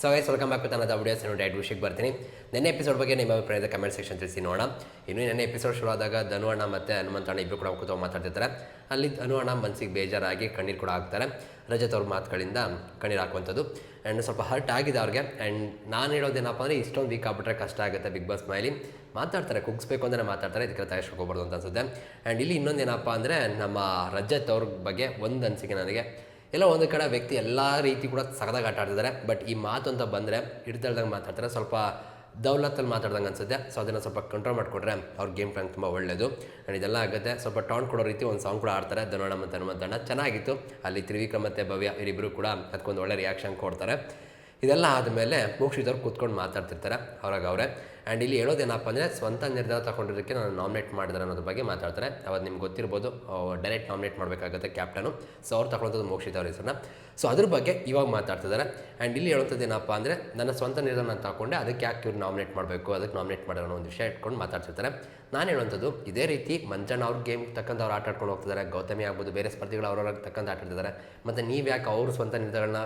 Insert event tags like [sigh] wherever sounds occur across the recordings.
So guys welcome back ತನ್ನದ videos ನೋಡಿ diet ವಿಷಯಕ್ಕೆ ಬರ್ತೀನಿ ನೆನ್ನೆ ಎಪಿಸೋಡ್ ಬಗ್ಗೆ ನಿಮ್ಮ ಅಭಿಪ್ರಾಯದ ಕಮೆಂಟ್ ಸೆಕ್ಷನ್ ತಿಳಿಸಿ ನೋಡೋಣ. ಇನ್ನು ನೆನ್ನೆ ಎಪಿಸೋಡ್ ಶುರು ಆದಾಗ ಧನುವಣ್ಣ ಮತ್ತು ಮತ್ತು ಹನುಮಂತಣ್ಣ ಇಬ್ಬರು ಕೂಡ ಕೂತ್ಕೊಂಡು ಮಾತಾಡ್ತಿರ್ತಾರೆ. ಅಲ್ಲಿ ಧನುವಣ್ಣ ಮನಸ್ಸಿಗೆ ಬೇಜಾರಾಗಿ ಕಣ್ಣೀರು ಕೂಡ ಹಾಕ್ತಾರೆ. ರಜತ್ ಅವ್ರ ಮಾತುಗಳಿಂದ ಕಣ್ಣೀರು ಹಾಕುವಂಥದ್ದು. ಆ್ಯಂಡ್ ಸ್ವಲ್ಪ ಹರ್ಟ್ ಆಗಿದೆ ಅವ್ರಿಗೆ. ಆ್ಯಂಡ್ ನಾನು ಹೇಳೋದೇನಪ್ಪ ಅಂದರೆ ಇಷ್ಟೊಂದು ವೀಕ್ ಆಗ್ಬಿಟ್ರೆ ಕಷ್ಟ ಆಗುತ್ತೆ ಬಿಗ್ ಬಾಸ್ ಮೈಲಿ. ಮಾತಾಡ್ತಾರೆ, ಕುಗ್ಸ್ಬೇಕು ಅಂದರೆ ಮಾತಾಡ್ತಾರೆ. ಇದಕ್ಕೆ ತಯಾರಿಸ್ಕೋಬಾರ್ದು ಅಂತ ಅನ್ಸುತ್ತೆ. ಆ್ಯಂಡ್ ಇಲ್ಲಿ ಇನ್ನೊಂದೇನಪ್ಪ ಅಂದರೆ ನಮ್ಮ ರಜತ್ ಅವ್ರ ಬಗ್ಗೆ ಒಂದು ಅನಿಸಿಕೆ ನನಗೆ. ಎಲ್ಲ ಒಂದು ಕಡೆ ವ್ಯಕ್ತಿ ಎಲ್ಲ ರೀತಿ ಕೂಡ ಸಗದಾಗ ಆಟ ಆಡ್ತಿದ್ದಾರೆ. ಬಟ್ ಈ ಮಾತು ಅಂತ ಬಂದರೆ ಹಿಡ್ತಾಳ್ದಂಗೆ ಮಾತಾಡ್ತಾರೆ. ಸ್ವಲ್ಪ ದೌಲತ್ತಲ್ಲಿ ಮಾತಾಡ್ದಂಗೆ ಅನ್ಸುತ್ತೆ. ಸೊ ಅದನ್ನು ಸ್ವಲ್ಪ ಕಂಟ್ರೋಲ್ ಮಾಡಿಕೊಟ್ರೆ ಅವ್ರ ಗೇಮ್ ಪ್ಲಾನ್ ತುಂಬ ಒಳ್ಳೆಯದು ಆ್ಯಂಡ್ ಇದೆಲ್ಲ ಆಗುತ್ತೆ. ಸ್ವಲ್ಪ ಟಾನ್ ಕೊಡೋ ರೀತಿ ಒಂದು ಸಾಂಗ್ ಕೂಡ ಆಡ್ತಾರೆ ಧನೋಣ ಮತ್ತು ಹನುಮಂತಣ್ಣ. ಚೆನ್ನಾಗಿತ್ತು. ಅಲ್ಲಿ ತ್ರಿವಿಕ್ರಮ ಮತ್ತು ಭವ್ಯ ಇವರಿಬ್ಬರು ಕೂಡ ಅದಕ್ಕೊಂದು ಒಳ್ಳೆ ರಿಯಾಕ್ಷನ್ ಕೊಡ್ತಾರೆ. ಇದೆಲ್ಲ ಆದಮೇಲೆ ಮೋಕ್ಷಿತವ್ರು ಕೂತ್ಕೊಂಡು ಮಾತಾಡ್ತಿರ್ತಾರೆ. ಅವ್ರಾಗ ಅವರೇ. ಆ್ಯಂಡ್ ಇಲ್ಲಿ ಹೇಳೋದೇನಪ್ಪ ಅಂದರೆ ಸ್ವಂತ ನಿರ್ಧಾರ ತಗೊಂಡಿದ್ದಕ್ಕೆ ನಾನು ನಾಮಿನೇಟ್ ಮಾಡಿದ್ರೆ ಅನ್ನೋದ್ರ ಬಗ್ಗೆ ಮಾತಾಡ್ತಾರೆ. ಅವಾಗ ನಿಮ್ಗೆ ಗೊತ್ತಿರ್ಬೋದು ಡೈರೆಕ್ಟ್ ನಾಮಿನೇಟ್ ಮಾಡಬೇಕಾಗುತ್ತೆ ಕ್ಯಾಪ್ಟನು ಸೊ ಅವ್ರು ತಗೊಳ್ಳೋದು ಮೋಕ್ಷಿತ ಅವ್ರ ಹೆಸರನ್ನ. ಸೊ ಅದ್ರ ಬಗ್ಗೆ ಇವಾಗ ಮಾತಾಡ್ತಿದ್ದಾರೆ ಆ್ಯಂಡ್ ಇಲ್ಲಿ ಹೇಳೋದು ಏನಪ್ಪ ಅಂದರೆ, ನನ್ನ ಸ್ವಂತ ನಿರ್ಧಾರ ನಾನು ತಗೊಂಡೆ, ಅದಕ್ಕೆ ಯಾಕೆ ಇವ್ರು ನಾಮಿನೇಟ್ ಮಾಡಬೇಕು, ಅದಕ್ಕೆ ನಾಮಿನೇಟ್ ಮಾಡೋಣ ಒಂದು ವಿಷಯ ಇಟ್ಕೊಂಡು ಮಾತಾಡ್ತಿರ್ತಾರೆ ನಾನು ಹೇಳುವಂಥದ್ದು, ಇದೇ ರೀತಿ ಮಂಜಣ್ಣ ಅವ್ರ ಗೇಮ್ ತಕ್ಕಂಥ ಅವ್ರು ಆಟ ಆಡ್ಕೊಂಡು ಹೋಗ್ತಿದ್ದಾರೆ ಗೌತಮಿ ಆಗ್ಬೋದು, ಬೇರೆ ಸ್ಪರ್ಧಿಗಳು ಅವ್ರವ್ರ ತಕ್ಕಂಥ ಆಟಾಡ್ತಿದ್ದಾರೆ ಮತ್ತು ನೀವು ಯಾಕೆ ಅವ್ರ ಸ್ವಂತ ನಿರ್ಧಾರಗಳನ್ನ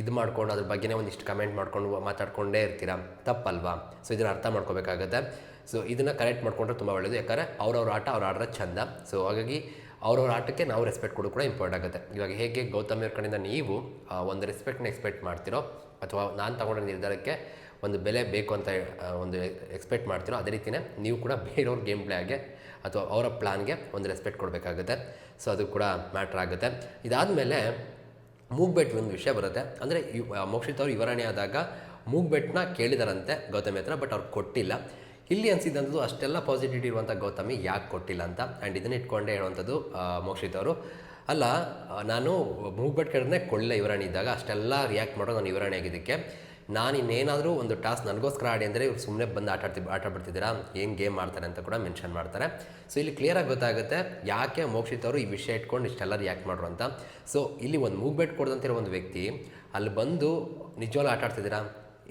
ಇದು ಮಾಡ್ಕೊಂಡು ಅದ್ರ ಬಗ್ಗೆನೇ ಒಂದಿಷ್ಟು ಕಮೆಂಟ್ ಮಾಡ್ಕೊಂಡು ಮಾತಾಡ್ಕೊಂಡೇ ಇರ್ತೀರಾ? ತಪ್ಪಲ್ವಾ? ಸೊ ಇದನ್ನು ಅರ್ಥ ಮಾಡ್ಕೋಬೇಕಾಗತ್ತೆ. ಸೊ ಇದನ್ನು ಕರೆಕ್ಟ್ ಮಾಡ್ಕೊಂಡ್ರೆ ತುಂಬ ಒಳ್ಳೆಯದು ಯಾಕಂದರೆ ಅವ್ರವ್ರ ಆಟ, ಅವ್ರು ಆಡ್ರೆ ಚಂದ. ಸೊ ಹಾಗಾಗಿ ಅವ್ರವ್ರ ಆಟಕ್ಕೆ ನಾವು ರೆಸ್ಪೆಕ್ಟ್ ಕೊಡೋದು ಕೂಡ ಇಂಪಾರ್ಟ್ ಆಗುತ್ತೆ. ಇವಾಗ ಹೇಗೆ ಗೌತಮ್ ಇವ್ರ ಕಡೆಯಿಂದ ನೀವು ಒಂದು ರೆಸ್ಪೆಕ್ಟ್ನ ಎಕ್ಸ್ಪೆಕ್ಟ್ ಮಾಡ್ತಿರೋ, ಅಥವಾ ನಾನು ತಗೊಂಡ ನಿರ್ಧಾರಕ್ಕೆ ಒಂದು ಬೆಲೆ ಬೇಕು ಅಂತ ಒಂದು ಎಕ್ಸ್ಪೆಕ್ಟ್ ಮಾಡ್ತಿರೋ, ಅದೇ ರೀತಿಯೇ ನೀವು ಕೂಡ ಬೇರೆಯವ್ರ ಗೇಮ್ ಪ್ಲೇಗೆ ಅಥವಾ ಅವರ ಪ್ಲಾನ್ಗೆ ಒಂದು ರೆಸ್ಪೆಕ್ಟ್ ಕೊಡಬೇಕಾಗುತ್ತೆ. ಸೊ ಅದು ಕೂಡ ಮ್ಯಾಟ್ರ್ ಆಗುತ್ತೆ. ಇದಾದಮೇಲೆ ಮೂಗ್ಬೆಟ್ ಒಂದು ವಿಷಯ ಬರುತ್ತೆ. ಅಂದರೆ ಮೋಕ್ಷಿತ್ ಅವರು ವಿವರಣೆ ಆದಾಗ ಮೂಗ್ಬೆಟ್ನ ಕೇಳಿದಾರಂತೆ ಗೌತಮಿ ಹತ್ರ, ಬಟ್ ಅವ್ರು ಕೊಟ್ಟಿಲ್ಲ. ಇಲ್ಲಿ ಅನಿಸಿದಂಥದ್ದು ಅಷ್ಟೆಲ್ಲ ಪಾಸಿಟಿವಿಟಿ ಇರುವಂಥ ಗೌತಮಿ ಯಾಕೆ ಕೊಟ್ಟಿಲ್ಲ ಅಂತ? ಆ್ಯಂಡ್ ಇದನ್ನ ಇಟ್ಕೊಂಡೇ ಹೇಳುವಂಥದ್ದು ಮೋಕ್ಷಿತ್ ಅವರು. ಅಲ್ಲ ನಾನು ಮೂಗ್ಬೆಟ್ ಕಡೆನೇ ಕೊಳ್ಳೆ ವಿವರಣೆ ಇದ್ದಾಗ. ಅಷ್ಟೆಲ್ಲ ರಿಯಾಕ್ಟ್ ಮಾಡೋದು ನಾನು ವಿವರಣೆ ಆಗಿದ್ದಕ್ಕೆ. ನಾನು ಇನ್ನೇನಾದರೂ ಒಂದು ಟಾಸ್ಕ್ ನನಗೋಸ್ಕರ ಆಡಿ ಅಂದರೆ ಇವ್ರು ಸುಮ್ಮನೆ ಬಂದು ಆಟ ಆಡ್ತಿ, ಆಟ ಏನು ಗೇಮ್ ಮಾಡ್ತಾರೆ ಅಂತ ಕೂಡ ಮೆನ್ಷನ್ ಮಾಡ್ತಾರೆ. ಸೊ ಇಲ್ಲಿ ಕ್ಲಿಯರಾಗಿ ಗೊತ್ತಾಗುತ್ತೆ ಯಾಕೆ ಮೋಕ್ಷಿತ್ ಅವರು ಈ ವಿಷಯ ಇಟ್ಕೊಂಡು ಇಷ್ಟೆಲ್ಲ ರಿಯಾಕ್ಟ್ ಮಾಡ್ರು ಅಂತ. ಸೊ ಇಲ್ಲಿ ಒಂದು ಮೂಗ್ಬೆಟ್ ಕೊಡ್ದಂತಿರೋ ಒಂದು ವ್ಯಕ್ತಿ, ಅಲ್ಲಿ ಬಂದು ನಿಜವಾಗ್ಲೂ ಆಟ ಆಡ್ತಿದ್ದೀರಾ?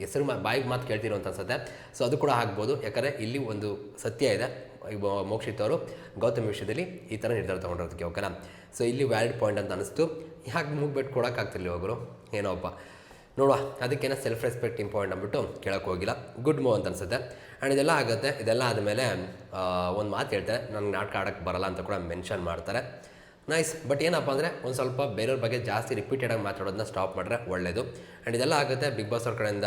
ಹೆಸರು ಮಾ, ಬಾಯಿಗೆ ಮಾತು ಕೇಳ್ತಿರೋ ಅಂತ ಅನ್ಸುತ್ತೆ ಸೊ ಅದು ಕೂಡ ಆಗ್ಬೋದು ಯಾಕಂದರೆ ಇಲ್ಲಿ ಒಂದು ಸತ್ಯ ಇದೆ. ಮೋಕ್ಷಿತ್ ಅವರು ಗೌತಮ್ ವಿಷಯದಲ್ಲಿ ಈ ಥರ ನಿರ್ಧಾರ ತೊಗೊಂಡಿರೋದಕ್ಕೆ ಓಕೆನಾ ಸೊ ಇಲ್ಲಿ ವ್ಯಾಲಿಡ್ ಪಾಯಿಂಟ್ ಅಂತ ಅನಿಸ್ತು. ಯಾಕೆ ಕೊಡೋಕ್ಕಾಗ್ತಿರಲಿ ಕೊಡೋಕ್ಕಾಗ್ತಿರ್ಲಿ ಏನೋ ಏನೋಪ್ಪ ನೋಡುವ. ಅದಕ್ಕೇನೋ ಸೆಲ್ಫ್ ರೆಸ್ಪೆಕ್ಟ್ ಇಂಪಾರ್ಟೆಂಟ್ ಅಂದ್ಬಿಟ್ಟು ಕೇಳೋಕೆ ಹೋಗಿಲ್ಲ. ಗುಡ್ ಮೂವ್ ಅಂತ ಅನ್ಸುತ್ತೆ. ಆ್ಯಂಡ್ ಇದೆಲ್ಲ ಆಗುತ್ತೆ. ಇದೆಲ್ಲ ಆದಮೇಲೆ ಒಂದು ಮಾತು ಹೇಳ್ತಾರೆ. ನನಗೆ ನಾಟಕ ಆಡೋಕ್ಕೆ ಬರಲ್ಲ ಅಂತ ಕೂಡ ಮೆನ್ಷನ್ ಮಾಡ್ತಾರೆ. ನೈಸ್ ಬಟ್ ಏನಪ್ಪ ಅಂದರೆ ಒಂದು ಸ್ವಲ್ಪ ಬೇರೆಯವ್ರ ಬಗ್ಗೆ ಜಾಸ್ತಿ ರಿಪೀಟೆಡಾಗಿ ಮಾತಾಡೋದನ್ನ ಸ್ಟಾಪ್ ಮಾಡಿದ್ರೆ ಒಳ್ಳೆಯದು ಆ್ಯಂಡ್ ಇದೆಲ್ಲ ಆಗುತ್ತೆ. ಬಿಗ್ ಬಾಸ್ ಅವ್ರ ಕಡೆಯಿಂದ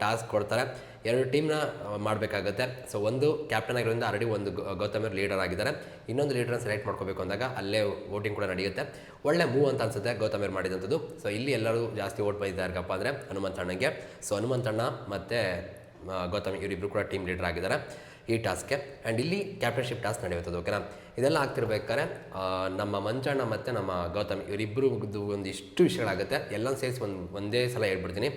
ಟಾಸ್ಕ್ ಕೊಡ್ತಾರೆ. ಎರಡು ಟೀಮ್ನ ಮಾಡಬೇಕಾಗುತ್ತೆ. ಸೊ ಒಂದು ಕ್ಯಾಪ್ಟನ್ ಆಗಿರೋದ್ರಿಂದ ಆಲ್ರೆಡಿ ಒಂದು ಗೌ- ಗೌತಮ್ ಅವ್ರು ಲೀಡರ್ ಆಗಿದ್ದಾರೆ. ಇನ್ನೊಂದು ಲೀಡರ್ನ ಸೆಲೆಕ್ಟ್ ಮಾಡ್ಕೋಬೇಕು ಅಂದಾಗ ಅಲ್ಲೇ ವೋಟಿಂಗ್ ಕೂಡ ನಡೆಯುತ್ತೆ. ಒಳ್ಳೆ ಮೂವ್ ಅಂತ ಅನ್ಸುತ್ತೆ ಗೌತಮ್ ಅವ್ರು ಮಾಡಿದಂಥದ್ದು. ಸೊ ಇಲ್ಲಿ ಎಲ್ಲರೂ ಜಾಸ್ತಿ ವೋಟ್ ಬಂದಿದ್ದಾರಪ್ಪ ಅಂದರೆ ಹನುಮಂತಣ್ಣಗೆ. ಸೊ ಹನುಮಂತಣ್ಣ ಮತ್ತು ಗೌತಮ್ ಇವರಿಬ್ಬರು ಕೂಡ ಟೀಮ್ ಲೀಡರ್ ಆಗಿದ್ದಾರೆ. ಈ ಟಾಸ್ಕ್ಗೆ. ಆ್ಯಂಡ್ ಇಲ್ಲಿ ಕ್ಯಾಪ್ಟನ್ಶಿಪ್ ಟಾಸ್ಕ್ ನಡೆಯುತ್ತದೆ ಓಕೆನಾ ಇದೆಲ್ಲ ಆಗ್ತಿರ್ಬೇಕಾದ್ರೆ ನಮ್ಮ ಮಂಚಣ್ಣ ಮತ್ತು ನಮ್ಮ ಗೌತಮ್ ಇವರಿಬ್ಬರು ಒಂದಿಷ್ಟು ವಿಷಯಗಳಾಗುತ್ತೆ ಎಲ್ಲ ಸೇರಿಸಿ ಒಂದು, ಒಂದೇ ಸಲ ಹೇಳ್ಬಿಡ್ತೀನಿ.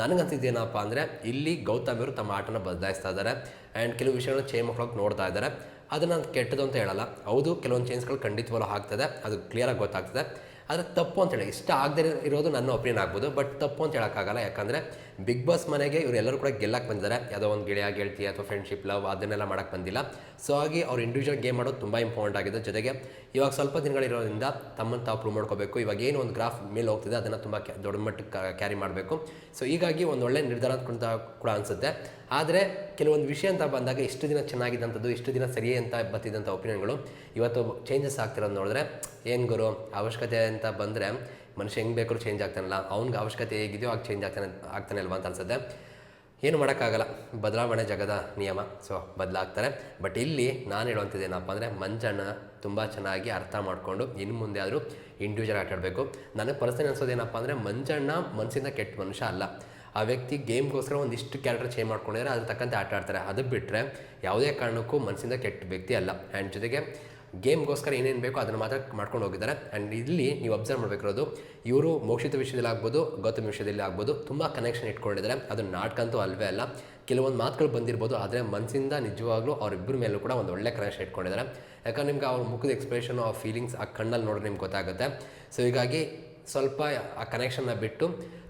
ನನಗನ್ಸಿದ್ದೇನಪ್ಪ ಅಂದರೆ, ಇಲ್ಲಿ ಗೌತಮ್ ಅವರು ತಮ್ಮ ಆಟನ ಬದಲಾಯಿಸ್ತಾ ಇದ್ದಾರೆ. ಆ್ಯಂಡ್ ಕೆಲವು ವಿಷಯಗಳನ್ನ ಚೇಂಜ್ ಮಾಡ್ಕೊಳಕ್ಕೆ ನೋಡ್ತಾ ಇದ್ದಾರೆ. ಅದನ್ನು ಕೆಟ್ಟದು ಅಂತ ಹೇಳಲ್ಲ. ಹೌದು, ಕೆಲವೊಂದು ಚೇಂಜ್ಗಳು ಖಂಡಿತವಾಗ್ಲೂ ಆಗ್ತದೆ. ಅದು ಕ್ಲಿಯರಾಗಿ ಗೊತ್ತಾಗ್ತದೆ. ಆದರೆ ತಪ್ಪು ಅಂತೇಳಿ ಇಷ್ಟ ಆಗದೆ ಇರೋದು ನನ್ನ ಒಪಿನಿಯನ್ ಆಗ್ಬೋದು. ಬಟ್ ತಪ್ಪು ಅಂತ ಹೇಳೋಕ್ಕಾಗಲ್ಲ. ಯಾಕಂದರೆ ಬಿಗ್ ಬಾಸ್ ಮನೆಗೆ ಇವರೆಲ್ಲರೂ ಕೂಡ ಗೆಲ್ಲಕ್ಕೆ ಬಂದಿದ್ದಾರೆ. ಯಾವುದೋ ಒಂದು ಗೆಳೆಯ, ಗೆಳತಿ ಅಥವಾ ಫ್ರೆಂಡ್ಶಿಪ್ ಲವ್ ಅದನ್ನೆಲ್ಲ ಮಾಡೋಕ್ಕೆ ಬಂದಿಲ್ಲ. ಸೊ ಹಾಗೆ ಅವ್ರು ಇಂಡಿವಿಜುವಲ್ ಗೇಮ್ ಮಾಡೋದು ತುಂಬ ಇಂಪಾರ್ಟೆಂಟ್ ಆಗಿದೆ ಜೊತೆಗೆ ಇವಾಗ ಸ್ವಲ್ಪ ದಿನಗಳಿರೋದ್ರಿಂದ ತಮ್ಮನ್ನು ತಾವು ಪ್ರೂವ್ ಮಾಡ್ಕೋಬೇಕು. ಇವಾಗ ಏನು ಒಂದು ಗ್ರಾಫ್ ಮೇಲೆ ಹೋಗ್ತಿದೆ, ಅದನ್ನು ತುಂಬ ದೊಡ್ಡ ಮಟ್ಟಕ್ಕೆ ಕ್ಯಾರಿ ಮಾಡಬೇಕು. ಸೊ ಹೀಗಾಗಿ ಒಂದು ಒಳ್ಳೆ ನಿರ್ಧಾರ ಅಂತ ಕೂಡ ಅನಿಸುತ್ತೆ. ಆದರೆ ಕೆಲವೊಂದು ವಿಷಯ ಅಂತ ಬಂದಾಗ ಇಷ್ಟು ದಿನ ಚೆನ್ನಾಗಿದ್ದಂಥದ್ದು, ಇಷ್ಟು ದಿನ ಸರಿಯೇ ಅಂತ ಬರ್ತಿದ್ದಂಥ ಒಪಿನಿಯನ್ಗಳು ಇವತ್ತು ಚೇಂಜಸ್ ಆಗ್ತಿರೋದು ನೋಡಿದ್ರೆ, ಏನು ಗುರು, ಅವಶ್ಯಕತೆ ಅಂತ ಬಂದರೆ ಮನುಷ್ಯ ಹೆಂಗೆ ಬೇಕಾದ್ರೂ ಚೇಂಜ್ ಆಗ್ತಾನಲ್ಲ, ಅವ್ನಿಗೆ ಅವಶ್ಯಕತೆ ಹೇಗಿದೆಯೋ ಆಗ ಚೇಂಜ್ ಆಗ್ತಾನೆ ಆಗ್ತಾನೆ ಅಲ್ವಾ ಅಂತ ಅನ್ಸುತ್ತೆ. ಏನು ಮಾಡೋಕ್ಕಾಗಲ್ಲ, ಬದಲಾವಣೆ ಜಗದ ನಿಯಮ. ಸೊ ಬದಲಾಗ್ತಾರೆ. ಬಟ್ ಇಲ್ಲಿ ನಾನು ಹೇಳುವಂಥದ್ದು ಏನಪ್ಪ ಅಂದರೆ ಮಂಜಣ್ಣ ತುಂಬ ಚೆನ್ನಾಗಿ ಅರ್ಥ ಮಾಡಿಕೊಂಡು ಇನ್ನು ಮುಂದೆ ಆದರೂ ಇಂಡಿವಿಜುವಲ್ ಆಟ ಆಡಬೇಕು ನನಗೆ ಪರ್ಸನ್ ಅನ್ಸೋದು ಏನಪ್ಪ ಅಂದರೆ ಮಂಜಣ್ಣ ಮನಸ್ಸಿಂದ ಕೆಟ್ಟ ಮನುಷ್ಯ ಅಲ್ಲ. ಆ ವ್ಯಕ್ತಿ ಗೇಮ್ಗೋಸ್ಕರ ಒಂದಿಷ್ಟು ಕ್ಯಾರೆಕ್ಟರ್ ಚೇಂಜ್ ಮಾಡ್ಕೊಂಡಿದ್ರೆ ಅದ್ರ ತಕ್ಕಂತೆ ಆಟ ಆಡ್ತಾರೆ ಅದು ಬಿಟ್ಟರೆ ಯಾವುದೇ ಕಾರಣಕ್ಕೂ ಮನಸ್ಸಿಂದ ಕೆಟ್ಟ ವ್ಯಕ್ತಿ ಅಲ್ಲ. ಆ್ಯಂಡ್ ಜೊತೆಗೆ ಗೇಮ್ಗೋಸ್ಕರ ಏನೇನು ಬೇಕೋ ಅದನ್ನು ಮಾತ್ರ ಮಾಡ್ಕೊಂಡು ಹೋಗಿದ್ದಾರೆ. ಆ್ಯಂಡ್ ಇಲ್ಲಿ ನೀವು ಅಬ್ಸರ್ವ್ ಮಾಡಬೇಕಿರೋದು, ಇವರು ಮೋಕ್ಷಿತ ವಿಷಯದಲ್ಲಿ ಆಗ್ಬೋದು, ಗೌತಮ ವಿಷಯದಲ್ಲಿ ಆಗ್ಬೋದು, ತುಂಬ ಕನೆಕ್ಷನ್ ಇಟ್ಕೊಂಡಿದ್ದಾರೆ. ಅದು ನಾಟಕಂತೂ ಅಲ್ವೇ ಅಲ್ಲ. ಕೆಲವೊಂದು ಮಾತುಗಳು ಬಂದಿರ್ಬೋದು, ಆದರೆ ಮನಸ್ಸಿಂದ ನಿಜವಾಗ್ಲೂ ಅವರಿಬ್ಬರ ಮೇಲೂ ಕೂಡ ಒಂದು ಒಳ್ಳೆ ಕನೆಕ್ಷನ್ ಇಟ್ಕೊಂಡಿದ್ದಾರೆ. ಯಾಕಂದ್ರೆ ನಿಮ್ಗೆ ಅವ್ರ ಮುಖದ ಎಕ್ಸ್ಪ್ರೆಷನ್ ಆ ಫೀಲಿಂಗ್ಸ್ ಆ ಕಣ್ಣಲ್ಲಿ ನೋಡಿದ್ರೆ ನಿಮ್ಗೆ ಗೊತ್ತಾಗುತ್ತೆ. ಸೊ ಹೀಗಾಗಿ ಸ್ವಲ್ಪ ಆ ಕನೆಕ್ಷನ್ನ ಬಿಟ್ಟು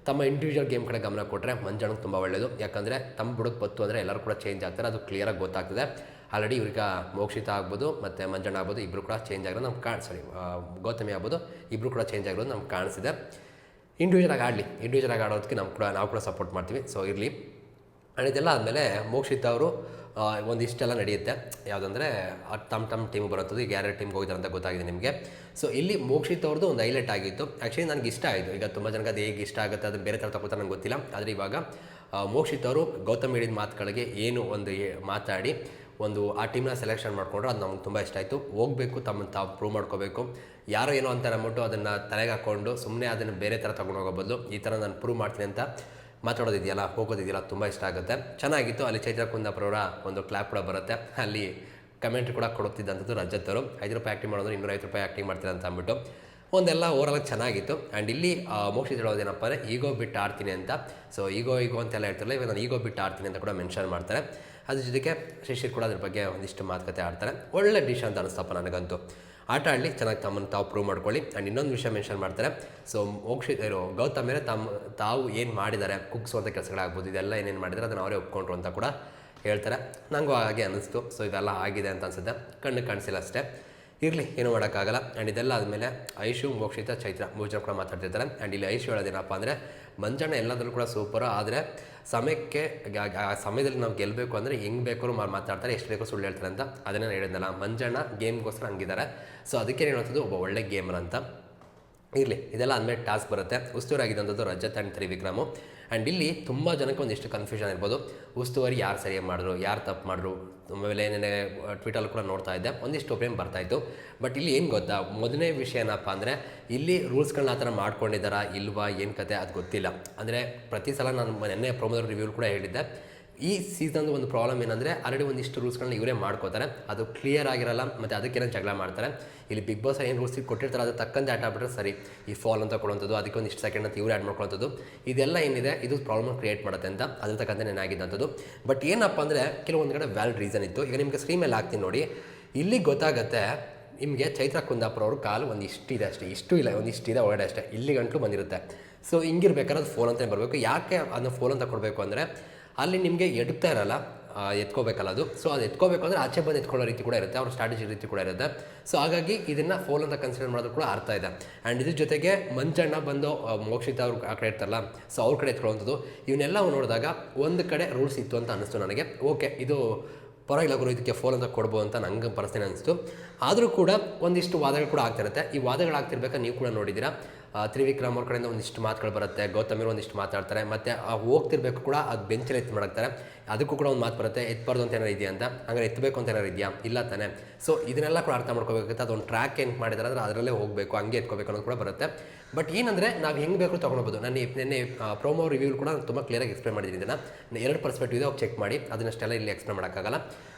ತಮ್ಮ ಇಂಡಿವಿಜುವಲ್ ಗೇಮ್ ಕಡೆ ಗಮನ ಕೊಟ್ಟರೆ ಮಂಜಾಣಕ್ಕೆ ತುಂಬ ಒಳ್ಳೆಯದು ಯಾಕಂದರೆ ತಮ್ಮ ಬುಡಕ್ಕೆ ಬತ್ತು ಅಂದರೆ ಎಲ್ಲರೂ ಕೂಡ ಚೇಂಜ್ ಆಗ್ತಾರೆ. ಅದು ಕ್ಲಿಯರಾಗಿ ಗೊತ್ತಾಗ್ತದೆ. ಆಲ್ರೆಡಿ ಇವ್ರಿಗೆ ಮೋಕ್ಷಿತ ಆಗ್ಬೋದು, ಮತ್ತು ಮಂಜಣ್ಣ ಆಗ್ಬೋದು ಇಬ್ಬರು ಕೂಡ ಚೇಂಜ್ ಆಗಿರೋದು ನಮ್ಗೆ ಕಾಣ್ ಸಾರಿ ಗೌತಮಿ ಆಗ್ಬೋದು ಇಬ್ಬರು ಕೂಡ ಚೇಂಜ್ ಆಗಿರೋದು ನಮ್ಗೆ ಕಾಣಿಸಿದೆ. ಇಂಡಿವಿಜುವಲ್ ಆಗಿ ಆಡಲಿ ಇಂಡಿವಿಜುವಲ್ ಆಗಿ ಆಡೋದಕ್ಕೆ ನಾವು ಕೂಡ ನಾವು ಕೂಡ ಸಪೋರ್ಟ್ ಮಾಡ್ತೀವಿ ಸೊ ಇರಲಿ. ಆ್ಯಂಡ್ ಇದೆಲ್ಲ ಆದಮೇಲೆ ಮೋಕ್ಷಿತ ಅವರು ಒಂದಿಷ್ಟೆಲ್ಲ ನಡೆಯುತ್ತೆ. ಯಾವುದಂದರೆ ತಮ್ಮ ತಮ್ಮ ಟೀಮ್ ಬರುತ್ತದೆ ಈಗ ಯಾರ್ಯಾರು ಟೀಮ್ಗೆ ಹೋಗಿದ್ದಾರೆ ಅಂತ ಗೊತ್ತಾಗಿದೆ ನಿಮಗೆ. ಸೊ ಇಲ್ಲಿ ಮೋಕ್ಷಿತ ಅವ್ರದ್ದು ಒಂದು ಹೈಲೈಟ್ ಆಗಿತ್ತು. ಆ್ಯಕ್ಚುಲಿ ನನಗೆ ಇಷ್ಟ ಆಯಿತು. ಈಗ ತುಂಬ ಜನಕ್ಕೆ ಅದು ಹೇಗೆ ಇಷ್ಟ ಆಗುತ್ತೆ ಅದು ಬೇರೆ ಥರ ತಗೋತಾರೆ ನನಗೆ ಗೊತ್ತಿಲ್ಲ. ಆದರೆ ಇವಾಗ ಮೋಕ್ಷಿತ್ ಅವರು ಗೌತಮ್ ಹೇಳಿದ ಮಾತುಗಳಿಗೆ ಏನು ಒಂದು ಮಾತಾಡಿ ಒಂದು, ಆ ಟೀಮ್ನ ಸೆಲೆಕ್ಷನ್ ಮಾಡಿಕೊಂಡ್ರೆ, ಅದು ನಮ್ಗೆ ತುಂಬ ಇಷ್ಟ ಆಯಿತು. ಹೋಗಬೇಕು ತಮ್ಮನ್ನು ತಾವು ಪ್ರೂವ್ ಮಾಡ್ಕೋಬೇಕು. ಯಾರೋ ಏನೋ ಅಂತ ಅಂದ್ಬಿಟ್ಟು ಅದನ್ನು ತಲೆಗೆ ಹಾಕ್ಕೊಂಡು ಸುಮ್ಮನೆ ಅದನ್ನು ಬೇರೆ ಥರ ತೊಗೊಂಡು ಹೋಗೋ ಬದಲು ಈ ಥರ ನಾನು ಪ್ರೂವ್ ಮಾಡ್ತೀನಿ ಅಂತ ಮಾತಾಡೋದಿದೆಯಲ್ಲ, ಹೋಗೋದಿದೆಯಲ್ಲ ತುಂಬ ಇಷ್ಟ ಆಗುತ್ತೆ. ಚೆನ್ನಾಗಿತ್ತು, ಅಲ್ಲಿ ಚೈತ್ರ ಕುಂದಾಪುರವರ ಒಂದು ಕ್ಲಾಪ್ ಕೂಡ ಬರುತ್ತೆ. ಅಲ್ಲಿ ಕಮೆಂಟ್ ಕೂಡ ಕೊಡುತ್ತಿದ್ದಂಥದ್ದು ರಜತ್ ಅವರು. ಐದು ರೂಪಾಯಿ ಆ್ಯಕ್ಟಿಂಗ್ ಮಾಡೋದು ಇನ್ನೂರೈದು ರೂಪಾಯಿ ಆ್ಯಕ್ಟಿಂಗ್ ಮಾಡ್ತಾರೆ ಅಂತ ಅಂದ್ಬಿಟ್ಟು. ಒಂದೆಲ್ಲ ಓವರಾಲ್ ಚೆನ್ನಾಗಿತ್ತು. ಆ್ಯಂಡ್ ಇಲ್ಲಿ ಮೋಕ್ಷಿ ಹೇಳೋದು ಹೇಳೋದೇನಪ್ಪ ಅಂದರೆ ಈಗೋ ಬಿಟ್ಟು ಆಡ್ತೀನಿ ಅಂತ. ಸೊ ಈಗೋ ಈಗೋ ಅಂತೆಲ್ಲ ಹೇಳ್ತಾರಲ್ಲ, ಇವಾಗ ನಾನು ಈಗೋ ಬಿಟ್ಟು ಆಡ್ತೀನಿ ಅಂತ ಕೂಡ ಮೆನ್ಷನ್ ಮಾಡ್ತಾರೆ. ಅದ್ರ ಜೊತೆಗೆ ಶಿಶಿರ್ ಕೂಡ ಅದ್ರ ಬಗ್ಗೆ ಒಂದಿಷ್ಟು ಮಾತುಕತೆ ಆಡ್ತಾರೆ. ಒಳ್ಳೆ ಡಿಶ್ ಅಂತ ಅನಿಸ್ತಪ್ಪ ನನಗಂತೂ. ಆಟ ಆಡಲಿ, ಚೆನ್ನಾಗಿ ತಮ್ಮನ್ನು ತಾವು ಪ್ರೂವ್ ಮಾಡ್ಕೊಳ್ಳಿ. ಆ್ಯಂಡ್ ಇನ್ನೊಂದು ವಿಷಯ ಮೆನ್ಷನ್ ಮಾಡ್ತಾರೆ. ಸೊ ಮೋಕ್ಷಿ, ಇರೋ, ಗೌತಮ್ ಮೇಲೆ ತಮ್ಮ, ತಾವು ಏನು ಮಾಡಿದ್ದಾರೆ ಕುಗ್ಸುವಂಥ ಕೆಲಸಗಳಾಗ್ಬೋದು, ಇದೆಲ್ಲ ಏನೇನು ಮಾಡಿದ್ದಾರೆ, ಅದನ್ನು ಅವರೇ ಒಪ್ಕೊಂಡ್ರು ಅಂತ ಕೂಡ ಹೇಳ್ತಾರೆ. ನನಗೂ ಹಾಗೆ ಅನ್ನಿಸ್ತು ಸೊ ಇದೆಲ್ಲ ಆಗಿದೆ ಅಂತ ಅನ್ಸುತ್ತೆ. ಕಣ್ಣು ಕಾಣಿಸಿಲ್ಲ ಅಷ್ಟೇ. ಇರಲಿ, ಏನು ಮಾಡೋಕ್ಕಾಗಲ್ಲ. ಆ್ಯಂಡ್ ಇದೆಲ್ಲ ಆದಮೇಲೆ ಐಶು, ಮೋಕ್ಷಿತ, ಚೈತ್ರ ಮೂರು ಜನ ಕೂಡ ಮಾತಾಡ್ತಿರ್ತಾರೆ ಆ್ಯಂಡ್ ಇಲ್ಲಿ ಐಶು ಹೇಳೋದೇನಪ್ಪ ಅಂದರೆ, ಮಂಜಣ್ಣ ಎಲ್ಲದರಲ್ಲೂ ಕೂಡ ಸೂಪರು ಆದರೆ ಸಮಯಕ್ಕೆ ಆ- ಸಮಯದಲ್ಲಿ ನಾವು ಗೆಲ್ಲಬೇಕು ಅಂದರೆ ಹೆಂಗೆ ಬೇಕಾದ್ರೂ ಮಾತಾಡ್ತಾರೆ, ಎಷ್ಟು ಬೇಕೋ ಸುಳ್ಳು ಹೇಳ್ತಾರೆ ಅಂತ ಅದನ್ನೇ ನಾನು ಹೇಳಿದ್ನಲ್ಲ. ಮಂಜಣ್ಣ ಗೇಮ್ಗೋಸ್ಕರ ಹಂಗಿದ್ದಾರೆ. ಸೊ ಅದಕ್ಕೆ ಹೇಳೋಂಥದ್ದು, ಒಬ್ಬ ಒಳ್ಳೆ ಗೇಮರ್ ಅಂತ. ಇರಲಿ, ಇದೆಲ್ಲ ಅಂದಮೇಲೆ ಟಾಸ್ಕ್ ಬರುತ್ತೆ. ಉಸ್ತೂರಾಗಿದ್ದಂಥದ್ದು ರಜತ್ ಆ್ಯಂಡ್ ತ್ರಿವಿಕ್ರಮು. ಆ್ಯಂಡ್ ಇಲ್ಲಿ ತುಂಬ ಜನಕ್ಕೆ ಒಂದಿಷ್ಟು ಕನ್ಫ್ಯೂಷನ್ ಇರ್ಬೋದು. ಉಸ್ತುವಾರಿ ಯಾರು ಸರಿಯಾಗಿ ಮಾಡಿದ್ರು, ಯಾರು ತಪ್ಪು ಮಾಡಿದ್ರು ಆಮೇಲೆ ನನಗೆ ಟ್ವಿಟಲ್ಲಿ ಕೂಡ ನೋಡ್ತಾ ಇದ್ದೆ. ಒಂದಿಷ್ಟು ಒಪಿನಿಯನ್ ಬರ್ತಾಯಿತ್ತು ಬಟ್ ಇಲ್ಲಿ ಏನು ಗೊತ್ತಾ, ಮೊದಲನೇ ವಿಷಯ ಏನಪ್ಪ ಅಂದರೆ, ಇಲ್ಲಿ ರೂಲ್ಸ್ಗಳನ್ನ ಆ ಥರ ಮಾಡ್ಕೊಂಡಿದ್ದಾರಾ, ಇಲ್ವಾ, ಏನು ಕತೆ, ಅದು ಗೊತ್ತಿಲ್ಲ. ಅಂದರೆ ಪ್ರತಿ ಸಲ ನಾನು ನೆನ್ನೆ ಪ್ರೊಮೋದರ್ ರಿವ್ಯೂ ಕೂಡ ಹೇಳಿದ್ದೆ. ಈ ಸೀಸನ್ದು ಒಂದು ಪ್ರಾಬ್ಲಮ್ ಏನಂದರೆ ಆಲ್ರೆಡಿ ಒಂದಿಷ್ಟು ರೂಲ್ಸ್ಗಳನ್ನ ಇವರೇ ಮಾಡ್ಕೋತಾರೆ. ಅದು ಕ್ಲಿಯರ್ ಆಗಿರಲ್ಲ ಮತ್ತು ಅದಕ್ಕೇನೋ ಜಗಳ ಮಾಡ್ತಾರೆ. ಇಲ್ಲಿ ಬಿಗ್ ಬಾಸ್ ಏನು ರೂಲ್ಸ್ ಕೊಟ್ಟಿರ್ತಾರೆ ಅದು ತಕ್ಕಂತೆ ಆಟ ಆಡ್ಬಿಟ್ರೆ ಸರಿ. ಈ ಫಾಲ್ ಅಂತ ಕೊಡುವಂಥದ್ದು, ಅದಕ್ಕೆ ಒಂದಿಷ್ಟು ಸೆಕೆಂಡ್ ಅಂತ ಇವರೇ ಆ್ಯಡ್ ಮಾಡ್ಕೊಳ್ಳೋಂಥದ್ದು ಇದೆಲ್ಲ ಏನಿದೆ, ಇದು ಪ್ರಾಬ್ಲಮ್ ಕ್ರಿಯೇಟ್ ಮಾಡುತ್ತೆ ಅಂತ ಅದ್ರ ತಕ್ಕಂತೆ ನೆನಾಗಿದ್ದಂಥದ್ದು ಬಟ್ ಏನಪ್ಪ ಅಂದರೆ ಕೆಲವೊಂದು ಕಡೆ ವ್ಯಾಲಿಡ್ ರೀಸನ್ ಇತ್ತು. ಈಗ ನಿಮಗೆ ಸ್ಕ್ರೀನ್ ಮೇಲೆ ಹಾಕ್ತೀನಿ ನೋಡಿ. ಇಲ್ಲಿ ಗೊತ್ತಾಗುತ್ತೆ, ನಿಮಗೆ ಚೈತ್ರ ಕುಂದಾಪುರ ಅವರು ಕಾಲು ಒಂದು ಇದೆ ಅಷ್ಟೇ. ಇಷ್ಟು ಇಲ್ಲ ಒಂದು ಇದೆ ಒಳಗಡೆ ಅಷ್ಟೇ. ಇಲ್ಲಿ ಗಂಟಲು ಬಂದಿರುತ್ತೆ. ಸೊ ಹಿಂಗಿರ್ಬೇಕಾದ್ರೆ ಅದು ಫೋನ್ ಅಂತಲೇ ಬರಬೇಕು. ಯಾಕೆ ಅದನ್ನ ಫೋನ್ ಅಂತ ಕೊಡಬೇಕು ಅಂದರೆ ಅಲ್ಲಿ ನಿಮಗೆ ಎಡುತ್ತಾ ಇರಲ್ಲ ಎತ್ಕೋಬೇಕಲ್ಲ ಅದು. ಸೊ ಅದು ಎತ್ಕೋಬೇಕು ಅಂದರೆ ಆಚೆ ಬಂದು ಎತ್ಕೊಳ್ಳೋ ರೀತಿ ಕೂಡ ಇರುತ್ತೆ, ಅವ್ರ ಸ್ಟ್ರಾಟಜಿ ರೀತಿ ಕೂಡ ಇರುತ್ತೆ. ಸೊ ಹಾಗಾಗಿ ಇದನ್ನು ಫೋಲ್ ಅಂತ ಕನ್ಸಿಡರ್ ಮಾಡೋದು ಕೂಡ ಅರ್ಥ ಇದೆ. ಆ್ಯಂಡ್ ಇದ್ರ ಜೊತೆಗೆ ಮಂಚಣ್ಣ ಬಂದು ಮೋಕ್ಷಿತ ಅವ್ರ ಆ ಕಡೆ ಇರ್ತಾರಲ್ಲ ಸೊ ಅವ್ರ ಕಡೆ ಎತ್ಕೊಳ್ಳೋಂಥದ್ದು. ಇವನ್ನೆಲ್ಲ ನೋಡಿದಾಗ ಒಂದು ಕಡೆ ರೂಲ್ಸ್ ಇತ್ತು ಅಂತ ಅನ್ನಿಸ್ತು ನನಗೆ. ಓಕೆ ಇದು ಪರವಾಗಿಲ್ಲ ಗುರು, ಇದಕ್ಕೆ ಫೋನ್ ಅಂತ ಕೊಡ್ಬೋದು ಅಂತ ನಂಗೆ ಪರಿಸ್ಥಿತಿ ಅನಿಸ್ತು ಆದರೂ ಕೂಡ ಒಂದಿಷ್ಟು ವಾದಗಳು ಕೂಡ ಆಗ್ತಿರುತ್ತೆ ಈ ವಾದಗಳು ಆಗ್ತಿರ್ಬೇಕಾದ್ರೆ ನೀವು ಕೂಡ ನೋಡಿದ್ದೀರಾ? ತ್ರಿವಿಕ್ರಮ್ ಅವ್ರ ಕಡೆಯಿಂದ ಒಂದಿಷ್ಟು ಮಾತುಗಳು ಬರುತ್ತೆ, ಗೌತಮಿರು ಒಂದಿಷ್ಟು ಮಾತಾಡ್ತಾರೆ, ಮತ್ತು ಆ ಹೋಗ್ತಿರ್ಬೇಕು ಕೂಡ ಅದು ಬೆಂಚಲ್ಲಿ ಎತ್ತು ಮಾಡಾಕ್ತಾರೆ ಅದಕ್ಕೂ ಕೂಡ ಒಂದು ಮಾತು ಬರುತ್ತೆ, ಎತ್ಬಾರ್ದು ಅಂತ ಏನಾರು ಇದೆಯಾ ಅಂತ? ಹಂಗಾರೆ ಎತ್ತಬೇಕು ಅಂತ ಏನಾರು ಇದೆಯಾ? ಇಲ್ಲ ತಾನೆ. ಸೊ ಇದನ್ನೆಲ್ಲ ಕೂಡ ಅರ್ಥ ಮಾಡ್ಕೋಬೇಕಾಗುತ್ತೆ. ಅದೊಂದು ಟ್ರ್ಯಾಕ್ ಏನು ಮಾಡಿದಾರೆ ಅಂದರೆ ಅದರಲ್ಲೇ ಹೋಗಬೇಕು, ಹಂಗೆ ಎತ್ಕೋಬೇಕು ಅನ್ನೋದು ಕೂಡ ಬರುತ್ತೆ. ಬಟ್ ಏನಂದರೆ ನಾವು ಹೆಂಗೆ ಬೇಕು ತೊಗೊಳ್ಬೋದು? ನಾನು ಈ- ನಿನ್ನೆ ಪ್ರೋಮೋ ರಿವ್ಯೂ ಕೂಡ ನಾನು ತುಂಬ ಕ್ಲಿಯರಾಗಿ ಎಕ್ಸ್ಪ್ಲೇನ್ ಮಾಡಿದ್ದೀನಿ ಇದನ್ನು. ಎರಡು ಪರ್ಸ್ಪೆಕ್ಟಿವ್ ಇದೆ ಚೆಕ್ ಮಾಡಿ. ಅದನ್ನಷ್ಟೆಲ್ಲ ಇಲ್ಲಿ ಎಕ್ಸ್ಪ್ಲೇನ್ ಮಾಡೋಕ್ಕಾಗಲ್ಲ.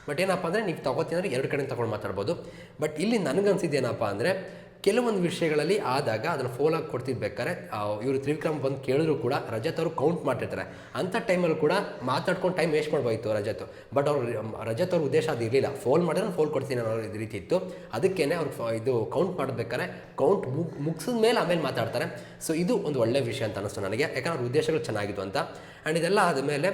ಬಟ್ ಏನಪ್ಪ ಅಂದರೆ ನೀವು ತಗೋತೀನಿ ಅಂದರೆ ಎರಡು ಕಡೆ ತೊಗೊಂಡು ಮಾತಾಡ್ಬೋದು. ಬಟ್ ಇಲ್ಲಿ ನನಗನ್ಸಿದ್ದೇನಪ್ಪ ಅಂದರೆ ಕೆಲವೊಂದು ವಿಷಯಗಳಲ್ಲಿ ಆದಾಗ ಅದನ್ನು ಆಗಿ ಕೊಡ್ತಿರ್ಬೇಕಾದ್ರೆ ಇವರು ತ್ರಿವಿಕ್ರಮ್ ಬಂದು ಕೇಳಿದ್ರು ಕೂಡ ರಜತ್ ಅವರು ಕೌಂಟ್ ಮಾಡ್ತಿರ್ತಾರೆ. ಅಂಥ ಟೈಮಲ್ಲಿ ಕೂಡ ಮಾತಾಡ್ಕೊಂಡು ಟೈಮ್ ವೇಸ್ಟ್ ಮಾಡ್ಬೋಯಿತ್ತು ರಜತ್. ಬಟ್ ಅವ್ರು ರಜತ್ ಅವ್ರ ಉದ್ದೇಶ ಅದು ಇರಲಿಲ್ಲ. ಫೋನ್ ಮಾಡಿದ್ರೆ ಫೋನ್ ಕೊಡ್ತೀನಿ ಅನ್ನೋ ರೀತಿ ಇತ್ತು. ಅದಕ್ಕೇ ಅವ್ರು ಇದು ಕೌಂಟ್ ಮಾಡಬೇಕಾದ್ರೆ ಕೌಂಟ್ ಮುಗ್ ಮುಗಿಸಿದ ಮೇಲೆ ಆಮೇಲೆ ಮಾತಾಡ್ತಾರೆ. ಸೊ ಇದು ಒಂದು ಒಳ್ಳೆಯ ವಿಷಯ ಅಂತ ಅನಿಸ್ತು ನನಗೆ. ಯಾಕಂದ್ರೆ ಅವ್ರ ಉದ್ದೇಶಗಳು ಚೆನ್ನಾಗಿತ್ತು ಅಂತ. ಆ್ಯಂಡ್ ಇದೆಲ್ಲ ಆದಮೇಲೆ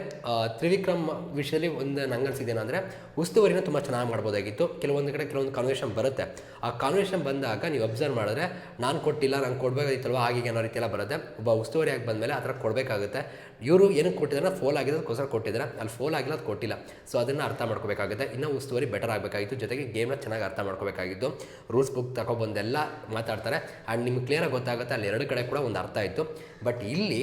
ತ್ರಿವಿಕ್ರಮ್ ವಿಷಯದಲ್ಲಿ ಒಂದು ನಂಗೆ ಅನ್ಸಿದ್ದೇನೆಂದರೆ ಉಸ್ತುವಾರಿನ ತುಂಬ ಚೆನ್ನಾಗಿ ಮಾಡ್ಬೋದಾಗಿತ್ತು. ಕೆಲವೊಂದು ಕಡೆ ಕೆಲವೊಂದು ಕಾನ್ವರ್ಸೇಷನ್ ಬರುತ್ತೆ. ಆ ಕಾನ್ವರ್ಸೇಷನ್ ಬಂದಾಗ ನೀವು ಅಬ್ಸರ್ವ್ ಮಾಡಿದ್ರೆ, ನಾನು ಕೊಟ್ಟಿಲ್ಲ, ನಂಗೆ ಕೊಡಬೇಕಾಗಿತ್ತಲ್ವ ಹಾಗೆ ಅನ್ನೋ ರೀತಿಯೆಲ್ಲ ಬರುತ್ತೆ. ಒಬ್ಬ ಉಸ್ತುವಾರಿಯಾಗಿ ಬಂದಮೇಲೆ ಆ ಥರ ಕೊಡಬೇಕಾಗುತ್ತೆ. ಇವರು ಏನಕ್ಕೆ ಕೊಟ್ಟಿದ್ದಾರೆ ಫೋಲ್ ಆಗಿರೋದಕ್ಕೋಸ್ಕರ ಕೊಟ್ಟಿದ್ದಾರೆ. ಅಲ್ಲಿ ಫೋಲ್ ಆಗಿಲ್ಲ, ಅದು ಕೊಟ್ಟಿಲ್ಲ. ಸೊ ಅದನ್ನು ಅರ್ಥ ಮಾಡ್ಕೋಬೇಕಾಗುತ್ತೆ. ಇನ್ನೂ ಉಸ್ತುವಾರಿ ಬೆಟರ್ ಆಗಬೇಕಾಗಿತ್ತು. ಜೊತೆಗೆ ಗೇಮ್ನ ಚೆನ್ನಾಗಿ ಅರ್ಥ ಮಾಡ್ಕೋಬೇಕಾಗಿತ್ತು. ರೂಲ್ಸ್ ಬುಕ್ ತಗೊಬಂದೆಲ್ಲ ಮಾತಾಡ್ತಾರೆ. ಆ್ಯಂಡ್ ನಿಮ್ಗೆ ಕ್ಲಿಯರಾಗಿ ಗೊತ್ತಾಗುತ್ತೆ, ಅಲ್ಲಿ ಎರಡು ಕಡೆ ಕೂಡ ಒಂದು ಅರ್ಥ ಆಯಿತು ಬಟ್ ಇಲ್ಲಿ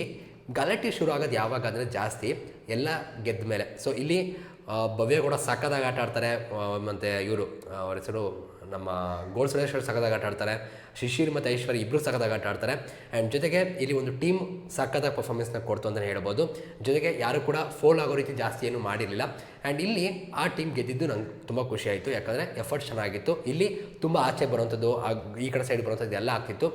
ಗಲಾಟೆ ಶುರು ಆಗೋದು ಯಾವಾಗ ಅಂದರೆ ಜಾಸ್ತಿ ಎಲ್ಲ ಗೆದ್ದ ಮೇಲೆ. ಸೊ ಇಲ್ಲಿ ಭವ್ಯಗೌಡ ಸಕ್ಕದಾಗಿ ಆಟ ಆಡ್ತಾರೆ. ಮತ್ತು ಇವರು ಅವ್ರ ಹೆಸರು ನಮ್ಮ ಗೋಲ್ ಸುರೇಶ್ವರ್ ಸಕ್ಕದಾಗಿ ಆಟ ಆಡ್ತಾರೆ. ಶಿಶಿರ್ ಮತ್ತು ಐಶ್ವರ್ಯ ಇಬ್ಬರು ಸಕ್ಕದಾಗ ಆಟ ಆಡ್ತಾರೆ. ಆ್ಯಂಡ್ ಜೊತೆಗೆ ಇಲ್ಲಿ ಒಂದು ಟೀಮ್ ಸಕ್ಕದಾಗ ಪರ್ಫಾರ್ಮೆನ್ಸ್ನ ಕೊಡ್ತು ಅಂತಲೇ ಹೇಳ್ಬೋದು. ಜೊತೆಗೆ ಯಾರು ಕೂಡ ಫೋಲ್ ಆಗೋ ರೀತಿ ಜಾಸ್ತಿ ಏನು ಮಾಡಿರಲಿಲ್ಲ. ಆ್ಯಂಡ್ ಇಲ್ಲಿ ಆ ಟೀಮ್ ಗೆದ್ದಿದ್ದು ನಂಗೆ ತುಂಬ ಖುಷಿ ಆಯಿತು. ಯಾಕಂದರೆ ಎಫರ್ಟ್ ಚೆನ್ನಾಗಿತ್ತು. ಇಲ್ಲಿ ತುಂಬ ಆಚೆ ಬರುವಂಥದ್ದು ಈ ಕಡೆ ಸೈಡ್ ಬರುವಂಥದ್ದು ಎಲ್ಲ ಆಗ್ತಿತ್ತು.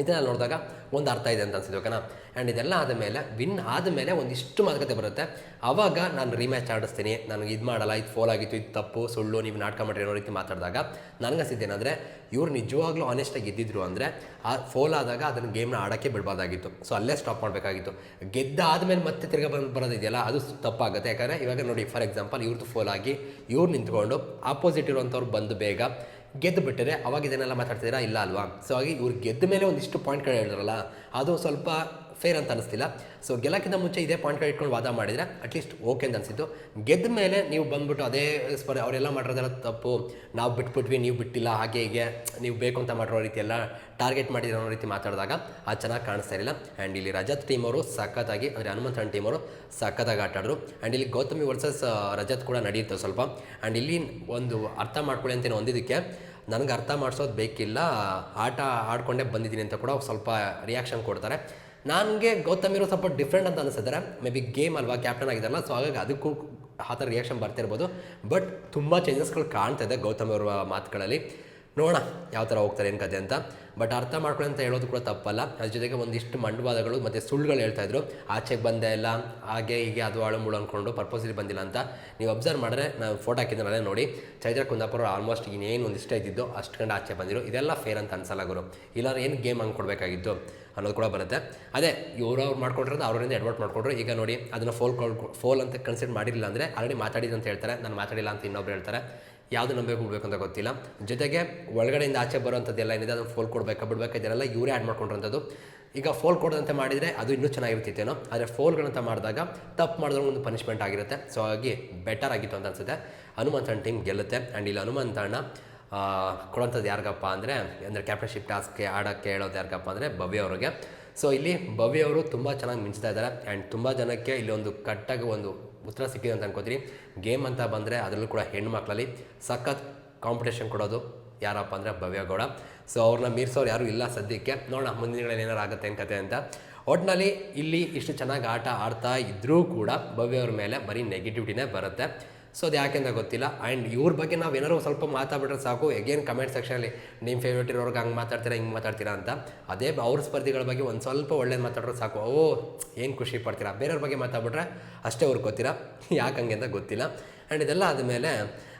ಇದನ್ನ ನೋಡಿದಾಗ ಒಂದು ಅರ್ಥ ಇದೆ ಅಂತ ಅನ್ಸಿದ್ವಿ ಓಕೆನಾ? ಆ್ಯಂಡ್ ಇದೆಲ್ಲ ಆದಮೇಲೆ ವಿನ್ ಆದಮೇಲೆ ಒಂದಿಷ್ಟು ಮಾತುಕತೆ ಬರುತ್ತೆ. ಆವಾಗ ನಾನು ರೀಮ್ಯಾಚ್ ಆಡಿಸ್ತೀನಿ, ನನಗೆ ಇದು ಮಾಡಲ್ಲ, ಇದು ಫೋಲ್ ಆಗಿತ್ತು, ಇದು ತಪ್ಪು, ಸುಳ್ಳು, ನೀವು ನಾಟಕ ಮಾಡಿರಿ ಅನ್ನೋ ರೀತಿ ಮಾತಾಡಿದಾಗ ನನಗನ್ಸಿದ್ದೇನೆಂದರೆ ಇವ್ರು ನಿಜವಾಗ್ಲೂ ಆನೆಸ್ಟಾಗಿ ಗೆದ್ದಿದ್ರು ಅಂದರೆ, ಆ ಫೋಲ್ ಆದಾಗ ಅದನ್ನು ಗೇಮ್ನ ಆಡೋಕ್ಕೆ ಬಿಡಬಾರ್ದಾಗಿತ್ತು. ಸೊ ಅಲ್ಲೇ ಸ್ಟಾಪ್ ಮಾಡಬೇಕಾಗಿತ್ತು. ಗೆದ್ದಾದ್ಮೇಲೆ ಮತ್ತೆ ತಿರ್ಗಾ ಬಂದು ಬರೋದಿದೆಯಲ್ಲ, ಅದು ತಪ್ಪಾಗುತ್ತೆ. ಯಾಕಂದರೆ ಇವಾಗ ನೋಡಿ ಫಾರ್ ಎಕ್ಸಾಂಪಲ್ ಇವ್ರದ್ದು ಫೋಲ್ ಆಗಿ ಇವ್ರು ನಿಂತ್ಕೊಂಡು ಆಪೋಸಿಟ್ ಇರುವಂಥವ್ರು ಬಂದು ಬೇಗ ಗೆದ್ದು ಬಿಟ್ಟರೆ ಅವಾಗ ಇದನ್ನೆಲ್ಲ ಮಾತಾಡ್ತಿದ್ದೀರಾ? ಇಲ್ಲ ಅಲ್ವಾ? ಸೊ ಹಾಗೆ ಇವ್ರು ಗೆದ್ದ ಮೇಲೆ ಒಂದಿಷ್ಟು ಪಾಯಿಂಟ್ಗಳು ಹೇಳಿದ್ರಲ್ಲ, ಅದು ಸ್ವಲ್ಪ ಫೇರ್ ಅಂತ ಅನಿಸ್ತಿಲ್ಲ. ಸೊ ಗೆಲ್ಲಕ್ಕಿಂತ ಮುಂಚೆ ಇದೇ ಪಾಯಿಂಟ್ಗಳು ಇಟ್ಕೊಂಡು ವಾದ ಮಾಡಿದರೆ ಅಟ್ಲೀಸ್ಟ್ ಓಕೆ ಅಂತ ಅನಿಸಿತ್ತು. ಗೆದ್ದ ಮೇಲೆ ನೀವು ಬಂದ್ಬಿಟ್ಟು ಅದೇ ಸ್ಪರ್ ಅವರೆಲ್ಲ ಮಾಡಿರೋದೆಲ್ಲ ತಪ್ಪು. ನಾವು ಬಿಟ್ಬಿಟ್ವಿ, ನೀವು ಬಿಟ್ಟಿಲ್ಲ, ಹಾಗೆ ಹೀಗೆ, ನೀವು ಬೇಕು ಅಂತ ಮಾಡಿರೋ ರೀತಿ ಎಲ್ಲ ಟಾರ್ಗೆಟ್ ಮಾಡಿರೋ ರೀತಿ ಮಾತಾಡಿದಾಗ ಅದು ಚೆನ್ನಾಗಿ ಕಾಣಿಸ್ತಾ ಇರಲಿಲ್ಲ. ಆ್ಯಂಡ್ ಇಲ್ಲಿ ರಜತ್ ಟೀಮ್ ಅವರು ಸಖತ್ತಾಗಿ, ಅಂದರೆ ಹನುಮಂತಣ್ಣ ಟೀಮ್ ಅವರು ಸಖತ್ತಾಗಿ ಆಟ ಆಡಿದ್ರು. ಆ್ಯಂಡ್ ಇಲ್ಲಿ ಗೌತಮಿ ವರ್ಸಸ್ ರಜತ್ ಕೂಡ ನಡೆಯುತ್ತೆ ಸ್ವಲ್ಪ. ಆ್ಯಂಡ್ ಇಲ್ಲಿ ಒಂದು ಅರ್ಥ ಮಾಡ್ಕೊಳ್ಳಿ ಅಂತ ಒಂದಿದ್ದಕ್ಕೆ ನನಗೆ ಅರ್ಥ ಮಾಡಿಸೋದು ಬೇಕಿಲ್ಲ, ಆಟ ಆಡ್ಕೊಂಡೇ ಬಂದಿದ್ದೀನಿ ಅಂತ ಕೂಡ ಸ್ವಲ್ಪ ರಿಯಾಕ್ಷನ್ ಕೊಡ್ತಾರೆ. ನನಗೆ ಗೌತಮಿರು ಸ್ವಲ್ಪ ಡಿಫ್ರೆಂಟ್ ಅಂತ ಅನಿಸಿದ್ರೆ ಮೇ ಬಿ ಗೇಮ್ ಅಲ್ವಾ ಕ್ಯಾಪ್ಟನ್ ಆಗಿದ್ದಾರಲ್ಲ ಸೊ ಹಾಗಾಗಿ ಅದಕ್ಕೂ ಆ ಥರ ರಿಯಾಕ್ಷನ್ ಬರ್ತಿರ್ಬೋದು ಬಟ್ ತುಂಬ ಚೇಂಜಸ್ಗಳು ಕಾಣ್ತಾ ಇದೆ ಗೌತಮ್ ಅವರ ಮಾತುಗಳಲ್ಲಿ. ನೋಡೋಣ ಯಾವ ಥರ ಹೋಗ್ತಾರೆ, ಏನು ಕತೆ ಅಂತ. ಬಟ್ ಅರ್ಥ ಮಾಡ್ಕೊಳ್ಳಿ ಅಂತ ಹೇಳೋದು ಕೂಡ ತಪ್ಪಲ್ಲ. ಅದ್ರ ಜೊತೆಗೆ ಒಂದಿಷ್ಟು ಮಂಡವಾದಗಳು ಮತ್ತು ಸುಳ್ಳುಗಳು ಹೇಳ್ತಾ ಇದ್ರು. ಆಚೆಗೆ ಬಂದೆ ಇಲ್ಲ, ಹಾಗೆ ಹೀಗೆ ಅದು ಆಳು ಮುಳು ಅಂದ್ಕೊಂಡು ಪರ್ಪಸ್ಲಿ ಬಂದಿಲ್ಲ ಅಂತ ನೀವು ಅಬ್ಸರ್ವ್ ಮಾಡಿದ್ರೆ ನಾನು ಫೋಟೋ ಹಾಕಿದ್ನಲ್ಲೇ ನೋಡಿ. ಚೈತ್ರ ಕುಂದಾಪುರ ಆಲ್ಮೋಸ್ಟ್ ಇನ್ನೇನು ಒಂದಿಷ್ಟ ಇದ್ದಿದ್ದು ಅಷ್ಟು ಕಂಡು ಆಚೆ ಬಂದಿರು. ಇದೆಲ್ಲ ಫೇರ್ ಅಂತ ಅನ್ಸಲ್ಲ ಗುರು. ಇಲ್ಲಾಂದ್ರೆ ಏನು ಗೇಮ್ ಹಂಗೆ ಕೊಡಬೇಕಾಗಿತ್ತು? ಅನ್ನೋದು ಕೂಡ ಬರುತ್ತೆ. ಅದೇ ಇವರು ಅವ್ರು ಮಾಡ್ಕೊಂಡ್ರೆ ಅವರಿಂದ ಎಡ್ವರ್ಟ್ ಮಾಡ್ಕೊಂಡ್ರು. ಈಗ ನೋಡಿ, ಅದನ್ನು ಫೋಲ್ ಫೋಲ್ ಅಂತ ಕನ್ಸಿಡರ್ ಮಾಡಿರಲಿಲ್ಲ ಅಂದರೆ ಆಲ್ರೆಡಿ ಮಾತಾಡಿದ್ದು ಅಂತ ಹೇಳ್ತಾರೆ. ನಾನು ಮಾತಾಡಿಲ್ಲ ಅಂತ ಇನ್ನೊಬ್ರು ಹೇಳ್ತಾರೆ. ಯಾವುದು ನಂಬಬೇಕು ಬಿಡಬೇಕು ಅಂತ ಗೊತ್ತಿಲ್ಲ. ಜೊತೆಗೆ ಒಳಗಡೆಯಿಂದ ಆಚೆ ಬರೋಂಥದ್ದೆಲ್ಲ ಏನಿದೆ, ಅದನ್ನು ಫೋಲ್ ಕೊಡಬೇಕಾ, ಬಿಡಬೇಕಾ ಇದೆಲ್ಲ ಇವರೇ ಆ್ಯಡ್ ಮಾಡ್ಕೊಂಡಿರೋಂಥದ್ದು ಈಗ ಫೋಲ್ ಕೊಡೋದಂತೆ ಮಾಡಿದರೆ ಅದು ಇನ್ನೂ ಚೆನ್ನಾಗಿರ್ತಿತ್ತೇನೋ. ಆದರೆ ಫೋಲ್ಗಳಂತ ಮಾಡಿದಾಗ ತಪ್ಪು ಮಾಡಿದ್ರೆ ಒಂದು ಪನಿಷ್ಮೆಂಟ್ ಆಗಿರುತ್ತೆ. ಸೊ ಹಾಗಾಗಿ ಬೆಟರ್ ಆಗಿತ್ತು ಅಂತ ಅನ್ಸುತ್ತೆ. ಹನುಮಂತಣ್ಣ ಟೀಮ್ ಗೆಲ್ಲುತ್ತೆ. ಆ್ಯಂಡ್ ಇಲ್ಲಿ ಹನುಮಂತಣ್ಣ ಕೊಡೋಂಥದ್ದು ಯಾರಿಗಪ್ಪ ಅಂದರೆ ಅಂದರೆ ಕ್ಯಾಪ್ಟನ್ಶಿಪ್ ಟಾಸ್ಕ್ಗೆ ಆಡೋಕ್ಕೆ ಹೇಳೋದು ಯಾರಿಗಪ್ಪ ಅಂದರೆ ಭವ್ಯ ಅವ್ರಿಗೆ. ಸೊ ಇಲ್ಲಿ ಭವ್ಯ ಅವರು ತುಂಬ ಚೆನ್ನಾಗಿ ಮಿಂಚ್ತಾ ಇದ್ದಾರೆ ಆ್ಯಂಡ್ ತುಂಬ ಜನಕ್ಕೆ ಇಲ್ಲಿ ಒಂದು ಕಟ್ಟಾಗಿ ಒಂದು ಉತ್ತರ ಸಿಕ್ಕಿದೆ ಅಂತ ಅನ್ಕೋತೀನಿ. ಗೇಮ್ ಅಂತ ಬಂದರೆ ಅದರಲ್ಲೂ ಕೂಡ ಹೆಣ್ಮಕ್ಳಲ್ಲಿ ಸಖತ್ ಕಾಂಪಿಟೇಷನ್ ಕೊಡೋದು ಯಾರಪ್ಪ ಅಂದರೆ ಭವ್ಯ ಗೌಡ. ಸೊ ಅವ್ರನ್ನ ಮೀರ್ಸೋರು ಯಾರೂ ಇಲ್ಲ ಸದ್ಯಕ್ಕೆ. ನೋಡೋಣ, ಮುಂದಿನ ದಿನಗಳಲ್ಲಿ ಏನಾರು ಆಗುತ್ತೆ ಏನು ಅಂತ. ಒಟ್ಟಿನಲ್ಲಿ ಇಲ್ಲಿ ಇಷ್ಟು ಚೆನ್ನಾಗಿ ಆಟ ಆಡ್ತಾ ಇದ್ದರೂ ಕೂಡ ಭವ್ಯ ಅವ್ರ ಮೇಲೆ ಬರೀ ನೆಗೆಟಿವಿಟಿನೇ ಬರುತ್ತೆ. ಸೊ ಅದು ಯಾಕೆಂದ ಗೊತ್ತಿಲ್ಲ? ಆ್ಯಂಡ್ ಇವ್ರ ಬಗ್ಗೆ ನಾವು ಏನಾರು ಸ್ವಲ್ಪ ಮಾತಾಡ್ಬಿಟ್ರೆ ಸಾಕು. ಎಗೇನ್ ಕಮೆಂಟ್ ಸೆಕ್ಷನಲ್ಲಿ ನಿಮ್ಮ ಫೇವ್ರೇಟ್ ಇರೋರ್ಗೆ ಹಂಗೆ ಮಾತಾಡ್ತೀರಾ, ಹಿಂಗೆ ಮಾತಾಡ್ತೀರಾ ಅಂತ. ಅದೇ ಅವ್ರ ಸ್ಪರ್ಧಿಗಳ ಬಗ್ಗೆ ಒಂದು ಸ್ವಲ್ಪ ಒಳ್ಳೇದು ಮಾತಾಡ್ರೆ ಸಾಕು. ಓ, ಏನು ಖುಷಿ ಪಡ್ತೀರಾ? ಬೇರೆಯವ್ರ ಬಗ್ಗೆ ಮಾತಾಡ್ಬಿಟ್ರೆ ಅಷ್ಟೇ ಅವ್ರಿಗೆ ಗೊತ್ತಿರಾ [laughs] ಯಾಕೆ ಹಂಗೆ ಅಂತ ಗೊತ್ತಿಲ್ಲ. ಆ್ಯಂಡ್ ಇದೆಲ್ಲ ಆದಮೇಲೆ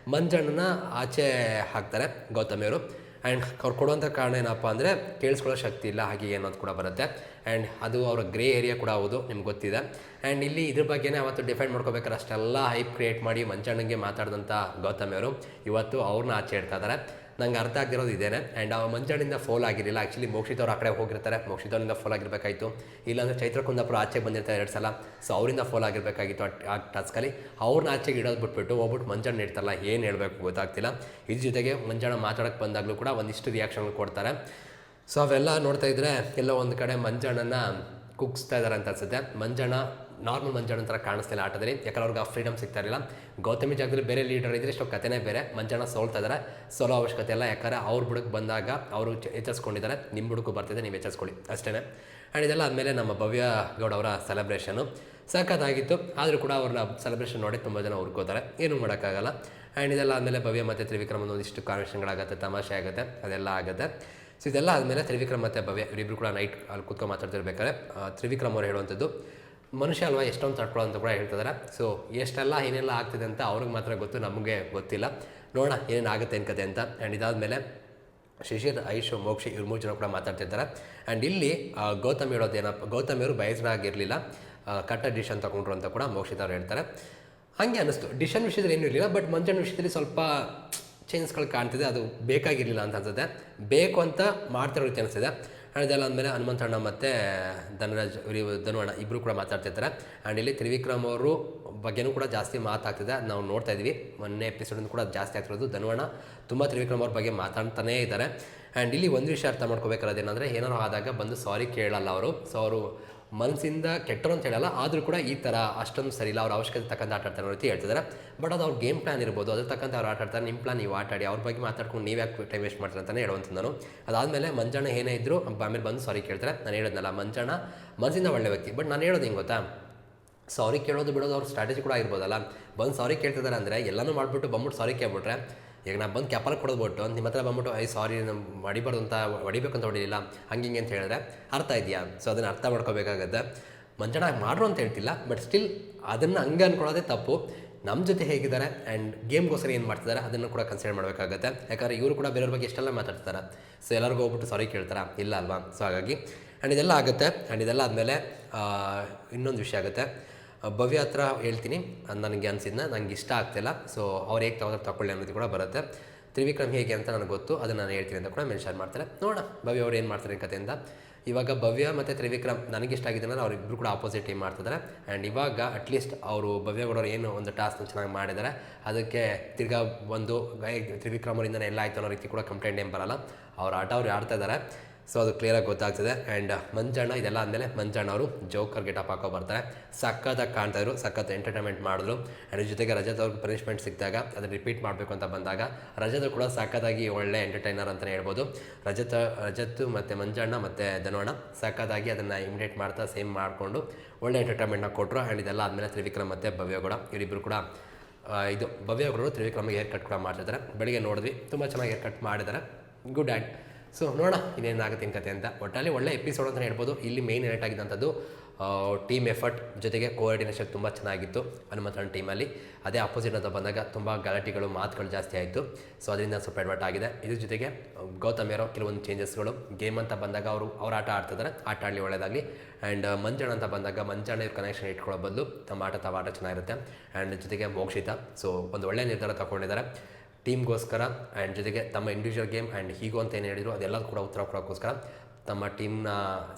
ಮಂಜಣ್ಣನ ಆಚೆ ಹಾಕ್ತಾರೆ ಗೌತಮಿಯವರು. ಆ್ಯಂಡ್ ಅವ್ರು ಕೊಡುವಂಥ ಕಾರಣ ಏನಪ್ಪ ಅಂದರೆ ಕೇಳಿಸ್ಕೊಳ್ಳೋ ಶಕ್ತಿ ಇಲ್ಲ ಹಾಗೆ ಅನ್ನೋದು ಕೂಡ ಬರುತ್ತೆ. ಆ್ಯಂಡ್ ಅದು ಅವರ ಗ್ರೇ ಏರಿಯಾ ಕೂಡ ಹೌದು, ನಿಮ್ಗೆ ಗೊತ್ತಿದೆ. ಆ್ಯಂಡ್ ಇಲ್ಲಿ ಇದ್ರ ಬಗ್ಗೆನೇ ಅವತ್ತು ಡಿಫೈನ್ ಮಾಡ್ಕೋಬೇಕಾದ್ರೆ ಅಷ್ಟೆಲ್ಲ ಹೈಪ್ ಕ್ರಿಯೇಟ್ ಮಾಡಿ ಮಂಚಣ್ಣಂಗೆ ಮಾತಾಡಿದಂಥ ಗೌತಮ್ ಅವರು ಇವತ್ತು ಅವ್ರನ್ನ ಆಚೆ ಇಡ್ತಾ ಇದ್ದಾರೆ ನಂಗೆ ಅರ್ಥ ಆಗಿರೋದು ಇದೇನೆ. ಆ್ಯಂಡ್ ಆ ಮಂಚಣ್ಣಿಂದ ಫೋಲ್ ಆಗಿರಲಿಲ್ಲ. ಆ್ಯಕ್ಚುಲಿ ಮೋಕ್ಷಿತ್ ಅವ್ರು ಆ ಕಡೆ ಹೋಗಿರ್ತಾರೆ. ಮೋಕ್ಷಿತ್ ಅವರಿಂದ ಫೋಲ್ ಆಗಿರಬೇಕಾಯಿತು. ಇಲ್ಲಾಂದರೆ ಚೈತ್ರ ಕುಂದಾಪುರ ಆಚೆಗೆ ಬಂದಿರ್ತಾರೆ ಎರಡು ಸಲ. ಸೊ ಅವರಿಂದ ಫೋಲ್ ಆಗಿರಬೇಕಾಗಿತ್ತು ಆ ಟಾಸ್ಕಲ್ಲಿ ಅವ್ರನ್ನ ಆಚೆಗೆ ಇಡೋದು ಬಿಟ್ಬಿಟ್ಟು ಹೋಗ್ಬಿಟ್ಟು ಮಂಜಣ್ಣ ಇಡ್ತಾರಲ್ಲ ಏನು ಹೇಳಬೇಕು ಗೊತ್ತಾಗ್ತಿಲ್ಲ. ಇದ್ರ ಜೊತೆಗೆ ಮಂಜಣ್ಣ ಮಾತಾಡೋಕ್ಕೆ ಬಂದಾಗಲೂ ಕೂಡ ಒಂದಿಷ್ಟು ರಿಯಾಕ್ಷನ್ಗಳು ಕೊಡ್ತಾರೆ. ಸೊ ಅವೆಲ್ಲ ನೋಡ್ತಾ ಇದ್ರೆ ಎಲ್ಲ ಒಂದು ಕಡೆ ಮಂಜಣ್ಣನ ಕುಗ್ಸ್ತಾ ಇದ್ದಾರೆ ಅಂತ ಅನ್ಸುತ್ತೆ. ಮಂಜಣ್ಣ ನಾರ್ಮಲ್ ಮಂಜಣ್ಣ ಥರ ಕಾಣಿಸ್ತಿಲ್ಲ ಆಟದಲ್ಲಿ. ಯಾಕಂದ್ರೆ ಅವ್ರಿಗೆ ಆ ಫ್ರೀಡಮ್ ಸಿಗ್ತಾ ಇರಲಿಲ್ಲ. ಗೌತಮಿ ಜಾಗದಲ್ಲಿ ಬೇರೆ ಲೀಡರ್ ಇದ್ರೆ ಇಷ್ಟು ಕಥೆನೇ ಬೇರೆ. ಮಂಜಣ್ಣ ಸೋಲ್ತಾ ಇದ್ದಾರೆ ಸೋಲೋ ಅವಶ್ಯಕತೆ ಇಲ್ಲ. ಯಾಕಂದ್ರೆ ಅವ್ರ ಬುಡಕ್ಕೆ ಬಂದಾಗ ಅವರು ಎಚ್ಚರಿಸ್ಕೊಂಡಿದ್ದಾರೆ. ನಿಮ್ಮ ಬುಡಕ್ಕೂ ಬರ್ತಿದೆ ನೀವು ಎಚ್ಚರಿಸ್ಕೊಳ್ಳಿ. ಅಷ್ಟೇ ಆ್ಯಂಡ್ ಇದೆಲ್ಲ ಆದಮೇಲೆ ನಮ್ಮ ಭವ್ಯ ಗೌಡ ಅವರ ಸೆಲೆಬ್ರೇಷನು ಸಖತ್ತಾಗಿತ್ತು. ಆದರೂ ಕೂಡ ಅವ್ರನ್ನ ಸೆಲೆಬ್ರೇಷನ್ ನೋಡಿ ತುಂಬ ಜನ ಹುರ್ಕೋತಾರೆ ಏನೂ ಮಾಡೋಕ್ಕಾಗಲ್ಲ. ಆ್ಯಂಡ್ ಇದೆಲ್ಲ ಆದಮೇಲೆ ಭವ್ಯ ಮತ್ತು ತ್ರಿವಿಕ್ರಮ ಒಂದಿಷ್ಟು ಕಾರ್ಯಕ್ರಮಗಳಾಗುತ್ತೆ, ತಮಾಷೆ ಆಗುತ್ತೆ, ಅದೆಲ್ಲ ಆಗುತ್ತೆ. ಸೊ ಇದೆಲ್ಲ ಆದಮೇಲೆ ತ್ರಿವಿಕ್ರಮ್ ಮತ್ತು ಭವ್ಯ ಇವರಿಬ್ರು ಕೂಡ ನೈಟ್ ಅಲ್ಲಿ ಕೂತ್ಕೊಂಡು ಮಾತಾಡ್ತಿರ್ಬೇಕಾದ್ರೆ ತ್ರಿವಿಕ್ರಮ್ ಅವರು ಹೇಳುವಂಥದ್ದು, ಮನುಷ್ಯ ಅಲ್ವಾ ಎಷ್ಟೊಂದು ತಡ್ಕೊಳ್ಳೋ ಅಂತ ಕೂಡ ಹೇಳ್ತಿದ್ದಾರೆ ಸೊ ಎಷ್ಟೆಲ್ಲ ಏನೆಲ್ಲ ಆಗ್ತಿದೆ ಅಂತ ಅವ್ರಿಗೆ ಮಾತ್ರ ಗೊತ್ತು, ನಮಗೆ ಗೊತ್ತಿಲ್ಲ. ನೋಡೋಣ ಏನೇನು ಆಗುತ್ತೆ ಏನು ಕತೆ ಅಂತ. ಆ್ಯಂಡ್ ಇದಾದಮೇಲೆ ಶಿಶಿರ್ ಐಶ್ ಮೋಕ್ಷಿ ಇವ್ರ ಮೂರು ಜನ ಕೂಡ ಮಾತಾಡ್ತಿರ್ತಾರೆ. ಆ್ಯಂಡ್ ಇಲ್ಲಿ ಗೌತಮ್ ಹೇಳೋದು ಏನಪ್ಪ ಗೌತಮಿಯವರು ಬಯಸ್ಡಾಗಿರಲಿಲ್ಲ ಕಟ್ಟ ಡಿಶನ್ ತಗೊಂಡ್ರು ಅಂತ ಕೂಡ ಮೋಕ್ಷಿತ್ ಅವ್ರು ಹೇಳ್ತಾರೆ. ಹಾಗೆ ಅನ್ನಿಸ್ತು. ಡಿಶನ್ ವಿಷಯದಲ್ಲಿ ಏನೂ ಇರಲಿಲ್ಲ ಬಟ್ ಮಂಜಣ್ಣ ವಿಷಯದಲ್ಲಿ ಸ್ವಲ್ಪ ಚೇಂಜ್ಗಳು ಕಾಣ್ತಿದೆ, ಅದು ಬೇಕಾಗಿರಲಿಲ್ಲ ಅಂತ ಅನ್ಸುತ್ತೆ. ಬೇಕು ಅಂತ ಮಾಡ್ತಿರೋ ರೀತಿ ಅನಿಸ್ತಿದೆ ಆ್ಯಂಡ್ ಇದೆಲ್ಲ ಅಂದಮೇಲೆ ಹನುಮಂತಣ್ಣ ಮತ್ತು ಧನರಾಜ್ ಧನವಣ ಧನುವಣ್ಣ ಇಬ್ಬರು ಕೂಡ ಮಾತಾಡ್ತಿರ್ತಾರೆ. ಆ್ಯಂಡ್ ಇಲ್ಲಿ ತ್ರಿವಿಕ್ರಮ್ ಅವರು ಬಗ್ಗೆನೂ ಕೂಡ ಜಾಸ್ತಿ ಮಾತಾಗ್ತಿದೆ ನಾವು ನೋಡ್ತಾ ಇದ್ವಿ. ಮೊನ್ನೆ ಎಪಿಸೋಡ್ ಕೂಡ ಜಾಸ್ತಿ ಆಗ್ತಿರೋದು ಧನುವಣ್ಣ ತುಂಬ ತ್ರಿವಿಕ್ರಮ್ ಅವ್ರ ಬಗ್ಗೆ ಮಾತಾಡ್ತಾನೇ ಇದ್ದಾರೆ. ಆ್ಯಂಡ್ ಇಲ್ಲಿ ಒಂದು ವಿಷಯ ಅರ್ಥ ಮಾಡ್ಕೋಬೇಕಾದ್ರೆ ಏನಂದರೆ ಏನಾರು ಆದಾಗ ಬಂದು ಸಾರಿ ಕೇಳಲ್ಲ ಅವರು. ಸೊ ಅವರು ಮನಸ್ಸಿಂದ ಕೆಟ್ಟರು ಅಂತ ಹೇಳಲ್ಲ, ಆದರೂ ಕೂಡ ಈ ಥರ ಅಷ್ಟೊಂದು ಸರಿ ಇಲ್ಲ ಅವ್ರ ಅವಶ್ಯಕತೆ ತಕ್ಕಂಥ ಆಟ ಆಡ್ತಾರೆ ರೀತಿ ಹೇಳ್ತಿದ್ದಾರೆ ಬಟ್ ಅದು ಅವ್ರ ಗೇಮ್ ಪ್ಲಾನ್ ಇರ್ಬೋದು, ಅದ್ರ ತಕ್ಕಂಥ ಅವ್ರು ಆಟ ಆಡ್ತಾರೆ ನಿಮ್ಮ ಪ್ಲಾನ್ ನೀವು ಆಟ ಆಡಿ ಅವ್ರ ಬಗ್ಗೆ ಮಾತಾಡ್ಕೊಂಡು ನೀವು ಯಾಕೆ ಟೈಮ್ ವೇಸ್ಟ್ ಮಾಡ್ತಾರೆ ಅಂತಲೇ ಹೇಳುವಂಥದ್ದು ನಾನು. ಅದಾದಮೇಲೆ ಮಂಜಣ್ಣ ಏನೇ ಇದ್ದರೂ ಆಮೇಲೆ ಬಂದು ಸಾರಿ ಕೇಳ್ತಾರೆ. ನಾನು ಹೇಳೋದ್ನಲ್ಲ, ಮಂಜಣ್ಣ ಮನಸ್ಸಿಂದ ಒಳ್ಳೆ ವ್ಯಕ್ತಿ ಬಟ್ ನಾನು ಹೇಳೋದು ಹೆಂಗೆ ಗೊತ್ತಾ? ಸಾರಿ ಕೇಳೋದು ಬಿಡೋದು ಅವ್ರ ಸ್ಟ್ರಾಟಜಿ ಕೂಡ ಆಗಿರ್ಬೋದಲ್ಲ ಬಂದು ಸಾರಿ ಕೇಳ್ತಿದ್ದಾರೆ ಅಂದರೆ ಎಲ್ಲನೂ ಮಾಡಿಬಿಟ್ಟು ಬಂದ್ಬಿಟ್ಟು ಸಾರಿ ಕೇಳ್ಬಿಟ್ರೆ ಈಗ ನಾನು ಬಂದು ಕ್ಯಾಪಲ್ ಕೊಡೋದ್ಬಿಟ್ಟು ನಿಮ್ಮ ಹತ್ರ ಬಂದ್ಬಿಟ್ಟು ಐ ಸಾರಿ ನಮ್ಮ ಹೊಡಿಬಾರ್ದು ಅಂತ ಹೊಡಿಬೇಕು ಅಂತ ಹೊಡಿಲಿಲ್ಲ, ಹಂಗೆ ಹಿಂಗೆ ಅಂತ ಹೇಳಿದ್ರೆ ಅರ್ಥ ಇದೆಯಾ ಸೊ ಅದನ್ನು ಅರ್ಥ ಮಾಡ್ಕೋಬೇಕಾಗತ್ತೆ. ಮಂಜಣ್ಣ ಮಾಡ್ರು ಅಂತ ಹೇಳ್ತಿಲ್ಲ ಬಟ್ ಸ್ಟಿಲ್ ಅದನ್ನು ಹಂಗೆ ಅಂದ್ಕೊಳ್ಳೋದೇ ತಪ್ಪು. ನಮ್ಮ ಜೊತೆ ಹೇಗಿದ್ದಾರೆ ಆ್ಯಂಡ್ ಗೇಮ್ಗೋಸ್ಕರ ಏನು ಮಾಡ್ತಿದ್ದಾರೆ ಅದನ್ನು ಕೂಡ ಕನ್ಸಿಡರ್ ಮಾಡಬೇಕಾಗತ್ತೆ. ಯಾಕಂದರೆ ಇವರು ಕೂಡ ಬೇರೆಯವ್ರ ಬಗ್ಗೆ ಎಷ್ಟೆಲ್ಲ ಮಾತಾಡ್ತಾರೆ. ಸೊ ಎಲ್ಲರಿಗೂ ಹೋಗ್ಬಿಟ್ಟು ಸಾರಿ ಕೇಳ್ತಾರೆ? ಇಲ್ಲ ಅಲ್ವಾ? ಸೊ ಹಾಗಾಗಿ ಆ್ಯಂಡ್ ಇದೆಲ್ಲ ಆಗುತ್ತೆ. ಆ್ಯಂಡ್ ಇದೆಲ್ಲ ಆದಮೇಲೆ ಇನ್ನೊಂದು ವಿಷಯ ಆಗುತ್ತೆ. ಭವ್ಯ ಹತ್ರ ಹೇಳ್ತೀನಿ. ನನಗೆ ಅನಿಸಿದ್ನ ನನಗೆ ಇಷ್ಟ ಆಗ್ತಿಲ್ಲ. ಸೊ ಅವ್ರು ಹೇಗೆ ತಗೋದ್ರೆ ತಗೊಳ್ಳಿ ಅನ್ನೋದು ಕೂಡ ಬರುತ್ತೆ. ತ್ರಿವಿಕ್ರಮ್ ಹೇಗೆ ಅಂತ ನನಗೆ ಗೊತ್ತು. ಅದನ್ನು ನಾನು ಹೇಳ್ತೀನಿ ಅಂತ ಕೂಡ ಮೆನ್ಷನ್ ಮಾಡ್ತಾರೆ. ನೋಡೋಣ. ಭವ್ಯ ಅವ್ರು ಏನು ಮಾಡ್ತಾರೆ ಕಥೆಯಿಂದ. ಇವಾಗ ಭವ್ಯ ಮತ್ತು ತ್ರಿವಿಕ್ರಮ್ ನನಗಿಷ್ಟ ಆಗಿದೆ ಅಂದರೆ ಅವರಿಬ್ಬರು ಕೂಡ ಆಪೋಸಿಟ್ ಟೀಮ್ ಮಾಡ್ತಿದ್ದಾರೆ ಆ್ಯಂಡ್ ಇವಾಗ ಅಟ್ಲೀಸ್ಟ್ ಅವರು ಭವ್ಯಗೌಡವ್ರು ಏನು ಒಂದು ಟಾಸ್ಕ್ನ ಚೆನ್ನಾಗಿ ಮಾಡಿದ್ದಾರೆ ಅದಕ್ಕೆ ತಿರ್ಗಾ ಒಂದು ತ್ರಿವಿಕ್ರಮ್ ಎಲ್ಲ ಆಯಿತು ಅನ್ನೋ ರೀತಿ ಕೂಡ ಕಂಪ್ಲೇಂಟ್ ಏನು ಬರಲ್ಲ. ಅವ್ರ ಆಟ ಅವ್ರು ಆಡ್ತಾ ಇದ್ದಾರೆ ಸೊ ಅದು ಕ್ಲಿಯರಾಗಿ ಗೊತ್ತಾಗ್ತದೆ. ಆ್ಯಂಡ್ ಮಂಜಣ್ಣ, ಇದೆಲ್ಲ ಆದಮೇಲೆ ಮಂಜಣ್ಣ ಅವರು ಜೋಕರ್ ಗೆಟಪ್ ಹಾಕೋ ಬರ್ತಾರೆ. ಸಖತ್ತಾಗಿ ಕಾಣ್ತಾ ಇದ್ರು, ಸಖತ್ ಎಂಟರ್ಟೈನ್ಮೆಂಟ್ ಮಾಡಿದ್ರು. ಆ್ಯಂಡ್ ಜೊತೆಗೆ ರಜತ್ ಅವ್ರಿಗೆ ಪನಿಷ್ಮೆಂಟ್ ಸಿಕ್ಕಿದಾಗ, ಅದನ್ನು ರಿಪೀಟ್ ಮಾಡಬೇಕು ಅಂತ ಬಂದಾಗ, ರಜತ್ ಕೂಡ ಸಖತ್ತಾಗಿ ಒಳ್ಳೆ ಎಂಟರ್ಟೈನರ್ ಅಂತಲೇ ಹೇಳ್ಬೋದು. ರಜತ್ ರಜತ್ ಮತ್ತು ಮಂಜಣ್ಣ ಮತ್ತು ಧನೋಣ ಸಖತ್ತಾಗಿ ಅದನ್ನು ಇಮಿಡೇಟ್ ಮಾಡ್ತಾ ಸೇಮ್ ಮಾಡಿಕೊಂಡು ಒಳ್ಳೆ ಎಂಟರ್ಟೈನ್ಮೆಂಟ್ನ ಕೊಟ್ಟರು ಆ್ಯಂಡ್ ಇದೆಲ್ಲ ಆದಮೇಲೆ ತ್ರಿವಿಕ್ರಮ್ ಮತ್ತು ಕೂಡ ಇವರಿಬ್ಬರು ಕೂಡ ಇದು ಭವ್ಯ ಕೂಡ ತ್ರಿವಿಕ್ರಮ್ಗೆ ಹೇರ್ ಕಟ್ ಕೂಡ ಮಾಡ್ತಿದ್ದಾರೆ. ಬೆಳಿಗ್ಗೆ ನೋಡಿದ್ವಿ, ತುಂಬ ಚೆನ್ನಾಗಿ ಹೇರ್ ಕಟ್ ಮಾಡಿದ್ದಾರೆ. ಗುಡ್ ಆ್ಯಂಡ್ ಸೊ ನೋಡೋಣ ಇನ್ನೇನಾಗುತ್ತೆ ಇನ್ ಕತೆ ಅಂತ. ಒಟ್ಟಲ್ಲಿ ಒಳ್ಳೆ ಎಪಿಸೋಡ್ ಅಂತ ಹೇಳ್ಬೋದು. ಇಲ್ಲಿ ಮೇನ್ ಎಲೆಕ್ಟ್ ಆಗಿದ್ದಂಥದ್ದು ಟೀಮ್ ಎಫರ್ಟ್ ಜೊತೆಗೆ ಕೋಆರ್ಡಿನೇಷನ್ ತುಂಬ ಚೆನ್ನಾಗಿತ್ತು ಹನುಮಂತನ ಟೀಮಲ್ಲಿ ಅದೇ ಅಪೋಸಿಟ್ ಅಂತ ಬಂದಾಗ ತುಂಬ ಗಲಾಟೆಗಳು, ಮಾತುಗಳು ಜಾಸ್ತಿ ಆಯಿತು. ಸೊ ಅದರಿಂದ ಸ್ವಲ್ಪ ಎಡ್ವರ್ಟ್ ಆಗಿದೆ. ಇದ್ರ ಜೊತೆಗೆ ಗೌತಮ್ ಯಾರೋ ಕೆಲವೊಂದು ಚೇಂಜಸ್ಗಳು ಗೇಮ್ ಅಂತ ಬಂದಾಗ ಅವರು, ಅವ್ರ ಆಟ ಆಡ್ತಿದ್ದಾರೆ ಆಟ ಆಡಲಿ ಒಳ್ಳೆಯದಾಗಲಿ ಆ್ಯಂಡ್ ಮಂಜಣ್ಣ ಅಂತ ಬಂದಾಗ ಮಂಜಣ್ಣ ಇವ್ರ ಕನೆಕ್ಷನ್ ಇಟ್ಕೊಳ್ಳೋ ಬದಲು ತಮ್ಮ ಆಟ, ತಾವ ಆಟ ಚೆನ್ನಾಗಿರುತ್ತೆ. ಆ್ಯಂಡ್ ಜೊತೆಗೆ ಮೋಕ್ಷಿತ. ಸೊ ಒಂದು ಒಳ್ಳೆಯ ನಿರ್ಧಾರ ತಗೊಂಡಿದ್ದಾರೆ. ಟೀಮ್ಗೋಸ್ಕರ ಆ್ಯಂಡ್ ಜೊತೆಗೆ ತಮ್ಮ ಇಂಡಿವಿಜುವಲ್ ಗೇಮ್ ಆ್ಯಂಡ್ ಹೀಗೋ ಅಂತ ಏನು ಹೇಳಿದ್ರು ಅದೆಲ್ಲ ಕೂಡ ಉತ್ತರ ಕೊಡೋಕ್ಕೋಸ್ಕರ ತಮ್ಮ ಟೀಮ್ನ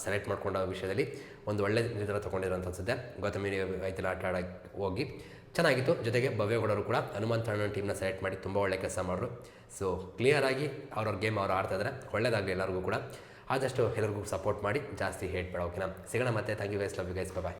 ಸೆಲೆಕ್ಟ್ ಮಾಡ್ಕೊಂಡ ವಿಷಯದಲ್ಲಿ ಒಂದು ಒಳ್ಳೆ ನಿರ್ಧಾರ ತೊಗೊಂಡಿರೋ ಅಂತ ಅನ್ಸುತ್ತೆ ಗೌತಮಿ ಐತಿಲ ಆಟ ಆಡಕ್ಕೆ ಹೋಗಿ. ಚೆನ್ನಾಗಿತ್ತು. ಜೊತೆಗೆ ಭವ್ಯಗೌಡರು ಕೂಡ ಹನುಮಂತಣ್ಣನ ಟೀಮ್ನ ಸೆಲೆಕ್ಟ್ ಮಾಡಿ ತುಂಬ ಒಳ್ಳೆ ಕೆಲಸ ಮಾಡಿದ್ರು ಸೊ ಕ್ಲಿಯರಾಗಿ ಅವ್ರವ್ರ ಗೇಮ್ ಅವ್ರು ಆಡ್ತಾ ಇದ್ದಾರೆ ಒಳ್ಳೇದಾಗಲಿ ಎಲ್ಲರಿಗೂ ಕೂಡ. ಆದಷ್ಟು ಎಲ್ಲರಿಗೂ ಸಪೋರ್ಟ್ ಮಾಡಿ ಜಾಸ್ತಿ ಹೇಟ್ ಬೇಡ ಓಕೆನಾ ಸಿಗೋಣ ಮತ್ತೆ. Thank you guys love you guys bye